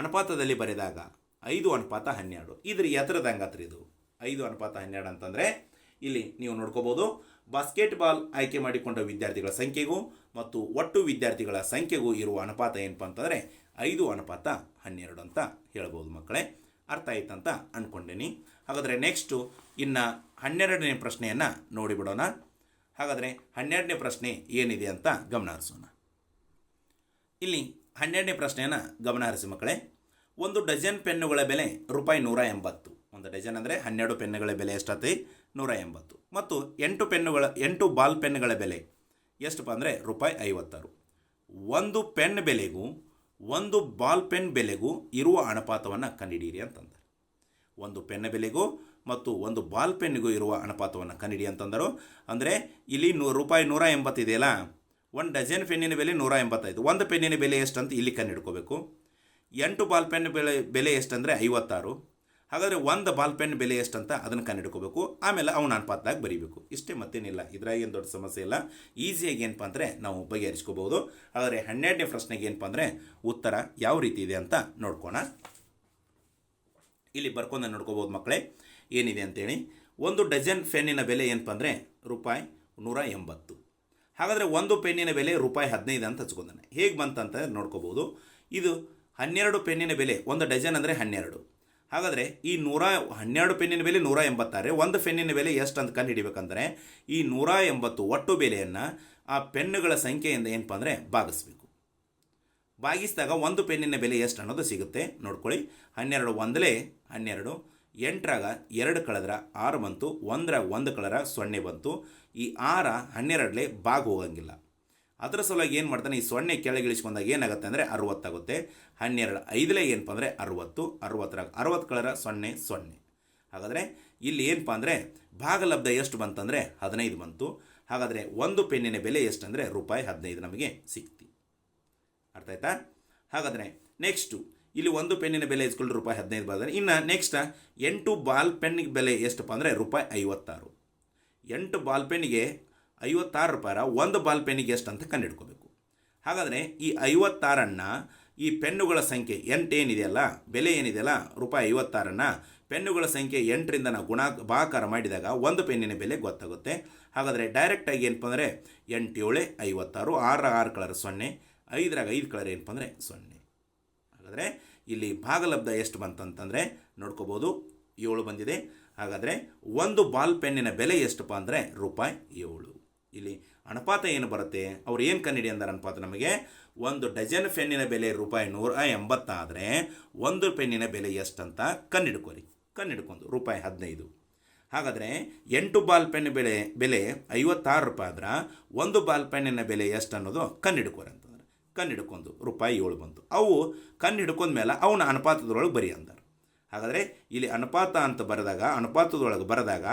ಅನುಪಾತದಲ್ಲಿ ಬರೆದಾಗ ಐದು ಅನುಪಾತ ಹನ್ನೆರಡು. ಇದ್ರ ಎತ್ತರದ ಹಂಗಾತ್ರಿ ಇದು. ಐದು ಅನುಪಾತ ಹನ್ನೆರಡು ಅಂತಂದರೆ ಇಲ್ಲಿ ನೀವು ನೋಡ್ಕೋಬೋದು. ಬಾಸ್ಕೆಟ್ಬಾಲ್ ಆಯ್ಕೆ ಮಾಡಿಕೊಂಡ ವಿದ್ಯಾರ್ಥಿಗಳ ಸಂಖ್ಯೆಗೂ ಮತ್ತು ಒಟ್ಟು ವಿದ್ಯಾರ್ಥಿಗಳ ಸಂಖ್ಯೆಗೂ ಇರುವ ಅನುಪಾತ ಏನಪ್ಪ ಅಂತಂದರೆ ಐದು ಅನುಪಾತ ಹನ್ನೆರಡು ಅಂತ ಹೇಳ್ಬೋದು ಮಕ್ಕಳೇ. ಅರ್ಥ ಆಯ್ತಂತ ಅಂದ್ಕೊಂಡೇನಿ ಹಾಗಾದರೆ ನೆಕ್ಸ್ಟು ಇನ್ನು ಹನ್ನೆರಡನೇ ಪ್ರಶ್ನೆಯನ್ನು ನೋಡಿಬಿಡೋಣ ಹಾಗಾದರೆ ಹನ್ನೆರಡನೇ ಪ್ರಶ್ನೆ ಏನಿದೆ ಅಂತ ಗಮನ ಹರಿಸೋಣ. ಇಲ್ಲಿ ಹನ್ನೆರಡನೇ ಪ್ರಶ್ನೆಯನ್ನು ಗಮನ ಹರಿಸಿ ಮಕ್ಕಳೇ. ಒಂದು ಡಜನ್ ಪೆನ್ನುಗಳ ಬೆಲೆ ರೂಪಾಯಿ ನೂರ ಎಂಬತ್ತು. ಒಂದು ಡಜನ್ ಅಂದರೆ ಹನ್ನೆರಡು ಪೆನ್ನುಗಳ ಬೆಲೆ ಎಷ್ಟಾಗ್ತದೆ? ನೂರ ಎಂಬತ್ತು. ಮತ್ತು ಎಂಟು ಪೆನ್ನುಗಳ, ಎಂಟು ಬಾಲ್ ಪೆನ್ನುಗಳ ಬೆಲೆ. ಎಷ್ಟಪ್ಪ ಅಂದರೆ ರೂಪಾಯಿ ಐವತ್ತಾರು. ಒಂದು ಪೆನ್ ಬೆಲೆಗೂ, ಒಂದು ಬಾಲ್ ಪೆನ್ ಬೆಲೆಗೂ ಇರುವ ಅನುಪಾತವನ್ನು ಕಂಡುಹಿಡಿಯಿರಿ ಅಂತಂದರು. ಒಂದು ಪೆನ್ ಬೆಲೆಗೂ ಮತ್ತು ಒಂದು ಬಾಲ್ ಪೆನ್ನಿಗೂ ಇರುವ ಅನುಪಾತವನ್ನು ಕಂಡುಹಿಡಿ ಅಂತಂದರು. ಅಂದರೆ ಇಲ್ಲಿ ನೂರು ರೂಪಾಯಿ ನೂರ ಎಂಬತ್ತಿದೆಯಲ್ಲ ಒಂದು ಡಜನ್ ಪೆನ್ನಿನ ಬೆಲೆ ನೂರ ಎಂಬತ್ತೈದು. ಒಂದು ಪೆನ್ನಿನ ಬೆಲೆ ಎಷ್ಟಂತ ಇಲ್ಲಿ ಕಂಡುಹಿಡ್ಕೋಬೇಕು ಎಂಟು ಬಾಲ್ ಪೆನ್ ಬೆಲೆ ಬೆಲೆ ಎಷ್ಟಂದರೆ ಐವತ್ತಾರು. ಹಾಗಾದರೆ ಒಂದು ಬಾಲ್ ಪೆನ್ ಬೆಲೆ ಎಷ್ಟಂತ ಅದನ್ನು ಕಂಡುಹಿಡ್ಕೋಬೇಕು. ಆಮೇಲೆ ಅವನ ಅನುಪಾತದಾಗ ಬರೀಬೇಕು. ಇಷ್ಟೇ ಮತ್ತೇನಿಲ್ಲ. ಇದ್ರಾಗ ಏನು ದೊಡ್ಡ ಸಮಸ್ಯೆ ಇಲ್ಲ. ಈಸಿಯಾಗಿ ಏನಪ್ಪ ಅಂದರೆ ನಾವು ಬಗೆಹರಿಸ್ಕೋಬೋದು ಆದರೆ ಹನ್ನೆರಡನೇ ಪ್ರಶ್ನೆಗೆ ಏನಪ್ಪ ಅಂದರೆ ಉತ್ತರ ಯಾವ ರೀತಿ ಇದೆ ಅಂತ ನೋಡ್ಕೋಣ. ಇಲ್ಲಿ ಬರ್ಕೊಂಡು ನೋಡ್ಕೋಬೋದು ಮಕ್ಕಳೇ. ಏನಿದೆ ಅಂತೇಳಿ. ಒಂದು ಡಜನ್ ಫೆನ್ನಿನ ಬೆಲೆ ಏನಪ್ಪ ಅಂದರೆ ರೂಪಾಯಿ ನೂರ ಎಂಬತ್ತು. ಹಾಗಾದರೆ ಒಂದು ಪೆನ್ನಿನ ಬೆಲೆ ರೂಪಾಯಿ ಹದಿನೈದು ಅಂತ ಹಚ್ಕೊಂಡಾನೆ ಹೇಗೆ ಬಂತಂತ ನೋಡ್ಕೋಬೋದು ಇದು ಹನ್ನೆರಡು ಪೆನ್ನಿನ ಬೆಲೆ ಒಂದು ಡಜನ್ ಅಂದರೆ ಹನ್ನೆರಡು. ಹಾಗಾದರೆ ಈ ನೂರ ಹನ್ನೆರಡು ಪೆನ್ನಿನ ಬೆಲೆ ನೂರ ಎಂಬತ್ತಾರೆ, ಒಂದು ಪೆನ್ನಿನ ಬೆಲೆ ಎಷ್ಟು ಅಂತ ಕಂಡು ಹಿಡಿಬೇಕಂದ್ರೆ ಈ ನೂರ ಎಂಬತ್ತು ಒಟ್ಟು ಬೆಲೆಯನ್ನು ಆ ಪೆನ್ನುಗಳ ಸಂಖ್ಯೆಯಿಂದ ಏನಪ್ಪ ಅಂದರೆ ಭಾಗಿಸ್ಬೇಕು. ಭಾಗಿಸಿದಾಗ ಒಂದು ಪೆನ್ನಿನ ಬೆಲೆ ಎಷ್ಟು ಅನ್ನೋದು ಸಿಗುತ್ತೆ. ನೋಡ್ಕೊಳ್ಳಿ. ಹನ್ನೆರಡು ಒಂದಲೇ ಹನ್ನೆರಡು, ಎಂಟರಾಗ ಎರಡು ಕಳೆದ್ರ ಆರು ಬಂತು ಒಂದರ ಒಂದು ಕಳೆದ್ರ ಸೊನ್ನೆ ಬಂತು. ಈ ಆರ ಹನ್ನೆರಡಲೇ ಭಾಗ ಹೋಗಂಗಿಲ್ಲ ಅದರ ಸಲುವಾಗಿ ಏನು ಮಾಡ್ತಾನೆ, ಈ ಸೊನ್ನೆ ಕೆಳಗಿಳಿಸ್ಕೊಂಡಾಗ ಏನಾಗುತ್ತೆ ಅಂದರೆ ಅರುವತ್ತಾಗುತ್ತೆ. ಹನ್ನೆರಡು ಐದಲೇ ಏನಪ್ಪ ಅಂದರೆ ಅರುವತ್ತು ಅರವತ್ತರ ಅರವತ್ತು ಕಳರ ಸೊನ್ನೆ ಸೊನ್ನೆ. ಹಾಗಾದರೆ ಇಲ್ಲಿ ಏನಪ್ಪ ಅಂದರೆ ಭಾಗಲಬ್ಧ ಎಷ್ಟು ಬಂತಂದರೆ ಹದಿನೈದು ಬಂತು. ಹಾಗಾದರೆ ಒಂದು ಪೆನ್ನಿನ ಬೆಲೆ ಎಷ್ಟಂದರೆ ರೂಪಾಯಿ ಹದಿನೈದು ನಮಗೆ ಸಿಕ್ತಿ. ಅರ್ಥ ಆಯ್ತಾ? ಹಾಗಾದರೆ ನೆಕ್ಸ್ಟು ಇಲ್ಲಿ ಒಂದು ಪೆನ್ನಿನ ಬೆಲೆ ಇಸ್ಕೊಂಡು ರೂಪಾಯಿ ಹದಿನೈದು ಬಂದರೆ, ಇನ್ನು ನೆಕ್ಸ್ಟ್ ಎಂಟು ಬಾಲ್ ಪೆನ್ನಿಗೆ ಬೆಲೆ ಎಷ್ಟಪ್ಪ ಅಂದರೆ ರೂಪಾಯಿ ಐವತ್ತಾರು. ಎಂಟು ಬಾಲ್ ಪೆನ್ನಿಗೆ ಐವತ್ತಾರು ರೂಪಾಯಿ ಒಂದು ಬಾಲ್ ಪೆನ್ನಿಗೆ ಎಷ್ಟು ಅಂತ ಕಂಡುಹಿಡ್ಕೋಬೇಕು. ಹಾಗಾದರೆ ಈ ಐವತ್ತಾರನ್ನು ಈ ಪೆನ್ನುಗಳ ಸಂಖ್ಯೆ ಎಂಟು ಏನಿದೆಯಲ್ಲ ಬೆಲೆ ಏನಿದೆಯಲ್ಲ ರೂಪಾಯಿ ಐವತ್ತಾರನ್ನು ಪೆನ್ನುಗಳ ಸಂಖ್ಯೆ ಎಂಟರಿಂದ ನಾವು ಗುಣ ಭಾಕಾರ ಮಾಡಿದಾಗ ಒಂದು ಪೆನ್ನಿನ ಬೆಲೆ ಗೊತ್ತಾಗುತ್ತೆ. ಹಾಗಾದರೆ ಡೈರೆಕ್ಟಾಗಿ ಏನಪ್ಪ ಅಂದರೆ ಎಂಟು ಐವತ್ತಾರು, ಆರ, ಆರು ಕಲರ್ ಸೊನ್ನೆ, ಐದರಾಗ ಐದು ಕಲರ್ ಏನಪ್ಪ ಅಂದರೆ ಸೊನ್ನೆ. ಹಾಗಾದರೆ ಇಲ್ಲಿ ಭಾಗಲಬ್ಧ ಎಷ್ಟು ಬಂತಂತಂದರೆ ನೋಡ್ಕೋಬೋದು, ಏಳು ಬಂದಿದೆ. ಹಾಗಾದರೆ ಒಂದು ಬಾಲ್ ಪೆನ್ನಿನ ಬೆಲೆ ಎಷ್ಟಪ್ಪ ಅಂದರೆ ರೂಪಾಯಿ ಏಳು. ಇಲ್ಲಿ ಅನುಪಾತ ಏನು ಬರುತ್ತೆ? ಅವ್ರು ಏನು ಕಂಡಿಡಿ ಅಂದಾರೆ ಅನುಪಾತ ನಮಗೆ? ಒಂದು ಡಜನ್ ಪೆನ್ನಿನ ಬೆಲೆ ರೂಪಾಯಿ ನೂರ ಎಂಬತ್ತಾದರೆ ಒಂದು ಪೆನ್ನಿನ ಬೆಲೆ ಎಷ್ಟಂತ ಕಂಡಿಡ್ಕೊರಿ ಕಂಡಿಡ್ಕೊಂಡು ರೂಪಾಯಿ ಹದಿನೈದು. ಹಾಗಾದರೆ ಎಂಟು ಬಾಲ್ ಪೆನ್ ಬೆಲೆ ಬೆಲೆ ಐವತ್ತಾರು ರೂಪಾಯಿ ಆದ್ರೆ ಒಂದು ಬಾಲ್ ಪೆನ್ನಿನ ಬೆಲೆ ಎಷ್ಟು ಅನ್ನೋದು ಕಂಡಿಡ್ಕೊರಿ ಅಂತಂದ್ರೆ. ಕಂಡಿಡ್ಕೊಂಡು ರೂಪಾಯಿ ಏಳು ಬಂತು. ಅವು ಕಂಡು ಮೇಲೆ ಅವನ ಅನುಪಾತದೊಳಗೆ ಬರಿ ಅಂದಾರೆ. ಹಾಗಾದರೆ ಇಲ್ಲಿ ಅನುಪಾತ ಅಂತ ಬರೆದಾಗ, ಅನುಪಾತದೊಳಗೆ ಬರೆದಾಗ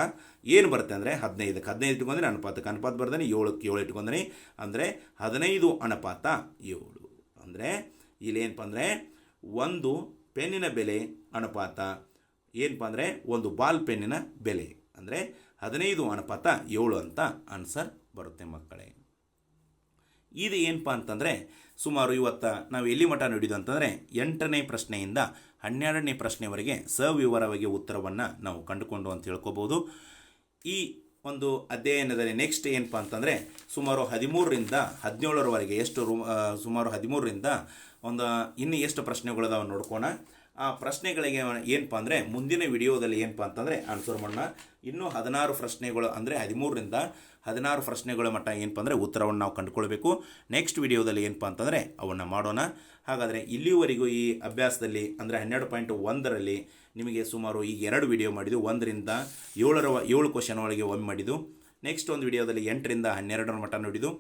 ಏನು ಬರುತ್ತೆ ಅಂದರೆ ಹದಿನೈದಕ್ಕೆ. ಹದಿನೈದು ಇಟ್ಕೊಂಡ್ರೆ ಅನುಪಾತಕ್ಕೆ? ಅನುಪಾತ ಬರ್ದಾನೆ ಏಳಕ್ಕೆ ಏಳು ಇಟ್ಕೊಂಡ್ರೆ ಅಂದರೆ ಹದಿನೈದು ಅನುಪಾತ ಏಳು. ಅಂದರೆ ಇಲ್ಲಿ ಏನಪ್ಪ ಅಂದರೆ ಒಂದು ಪೆನ್ನಿನ ಬೆಲೆ ಅನುಪಾತ, ಏನಪ್ಪ ಅಂದರೆ ಒಂದು ಬಾಲ್ ಪೆನ್ನಿನ ಬೆಲೆ. ಅಂದರೆ ಹದಿನೈದು ಅನುಪಾತ ಏಳು ಅಂತ ಆನ್ಸರ್ ಬರುತ್ತೆ ಮಕ್ಕಳೇ. ಇದು ಏನಪ್ಪ ಅಂತಂದರೆ ಸುಮಾರು ಇವತ್ತು ನಾವು ಎಲ್ಲಿ ಮಠ ನೋಡಿದ್ದು ಅಂತಂದರೆ ಎಂಟನೇ ಪ್ರಶ್ನೆಯಿಂದ ಹನ್ನೆರಡನೇ ಪ್ರಶ್ನೆವರೆಗೆ ಸವಿವರವಾಗಿ ಉತ್ತರವನ್ನು ನಾವು ಕಂಡುಕೊಂಡು ಅಂತ ತಿಳ್ಕೋಬೋದು. ಈ ಒಂದು ಅಧ್ಯಯನದಲ್ಲಿ ನೆಕ್ಸ್ಟ್ ಏನಪ್ಪ ಅಂತಂದರೆ, ಸುಮಾರು ಹದಿಮೂರರಿಂದ ಹದಿನೇಳರವರೆಗೆ ಎಷ್ಟು ರೂ ಸುಮಾರು ಹದಿಮೂರರಿಂದ ಒಂದು, ಇನ್ನು ಎಷ್ಟು ಪ್ರಶ್ನೆಗಳಿದಾವೆ ನೋಡ್ಕೋಣ. ಆ ಪ್ರಶ್ನೆಗಳಿಗೆ ಏನಪ್ಪ ಅಂದರೆ, ಮುಂದಿನ ವಿಡಿಯೋದಲ್ಲಿ ಏನಪ್ಪ ಅಂತಂದರೆ ಆನ್ಸರ್ ಮಾಡೋಣ. ಇನ್ನೂ ಹದಿನಾರು ಪ್ರಶ್ನೆಗಳು ಅಂದರೆ ಹದಿಮೂರರಿಂದ ಹದಿನಾರು ಪ್ರಶ್ನೆಗಳ ಮಟ್ಟ ಏನಪ್ಪ ಅಂದರೆ ಉತ್ತರವನ್ನು ನಾವು ಕಂಡುಕೊಳ್ಬೇಕು. ನೆಕ್ಸ್ಟ್ ವಿಡಿಯೋದಲ್ಲಿ ಏನಪ್ಪ ಅಂತಂದರೆ ಅವನ್ನು ಮಾಡೋಣ. ಹಾಗಾದರೆ ಇಲ್ಲಿವರೆಗೂ ಈ ಅಭ್ಯಾಸದಲ್ಲಿ ಅಂದರೆ ಹನ್ನೆರಡು ಪಾಯಿಂಟ್ ಒಂದರಲ್ಲಿ ನಿಮಗೆ ಸುಮಾರು ಈಗ ಎರಡು ವಿಡಿಯೋ ಮಾಡಿದ್ದು, ಒಂದರಿಂದ ಏಳರ ಏಳು ಕ್ವಶನ್ ಒಳಗೆ ಒಮ್ಮೆ ಮಾಡಿದ್ದು. ನೆಕ್ಸ್ಟ್ ಒಂದು ವಿಡಿಯೋದಲ್ಲಿ ಎಂಟರಿಂದ ಹನ್ನೆರಡರ ಮಟ್ಟ ನೋಡಿದ್ದು.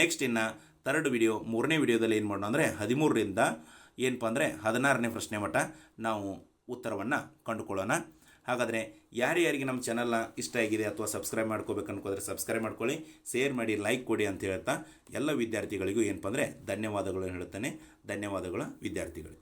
ನೆಕ್ಸ್ಟ್ ಇನ್ನು ತರ್ಡ್ ವಿಡಿಯೋ, ಮೂರನೇ ವಿಡಿಯೋದಲ್ಲಿ ಏನು ಮಾಡೋಣ ಅಂದರೆ ಹದಿಮೂರರಿಂದ ಏನಪ್ಪ ಅಂದರೆ ಹದಿನಾರನೇ ಪ್ರಶ್ನೆ ಮಟ್ಟ ನಾವು ಉತ್ತರವನ್ನು ಕಂಡುಕೊಳ್ಳೋಣ. ಹಾಗಾದರೆ ಯಾರ್ಯಾರಿಗೆ ನಮ್ಮ ಚಾನಲ್ನ ಇಷ್ಟ ಆಗಿದೆ ಅಥವಾ ಸಬ್ಸ್ಕ್ರೈಬ್ ಮಾಡ್ಕೋಬೇಕು ಅನ್ಕೋದ್ರೆ ಸಬ್ಸ್ಕ್ರೈಬ್ ಮಾಡ್ಕೊಳ್ಳಿ ಶೇರ್ ಮಾಡಿ ಲೈಕ್ ಕೊಡಿ ಅಂತ ಹೇಳ್ತಾ ಎಲ್ಲ ವಿದ್ಯಾರ್ಥಿಗಳಿಗೂ ಏನಪ್ಪ ಅಂದರೆ ಧನ್ಯವಾದಗಳು ಹೇಳುತ್ತೇನೆ ಧನ್ಯವಾದಗಳು ವಿದ್ಯಾರ್ಥಿಗಳು.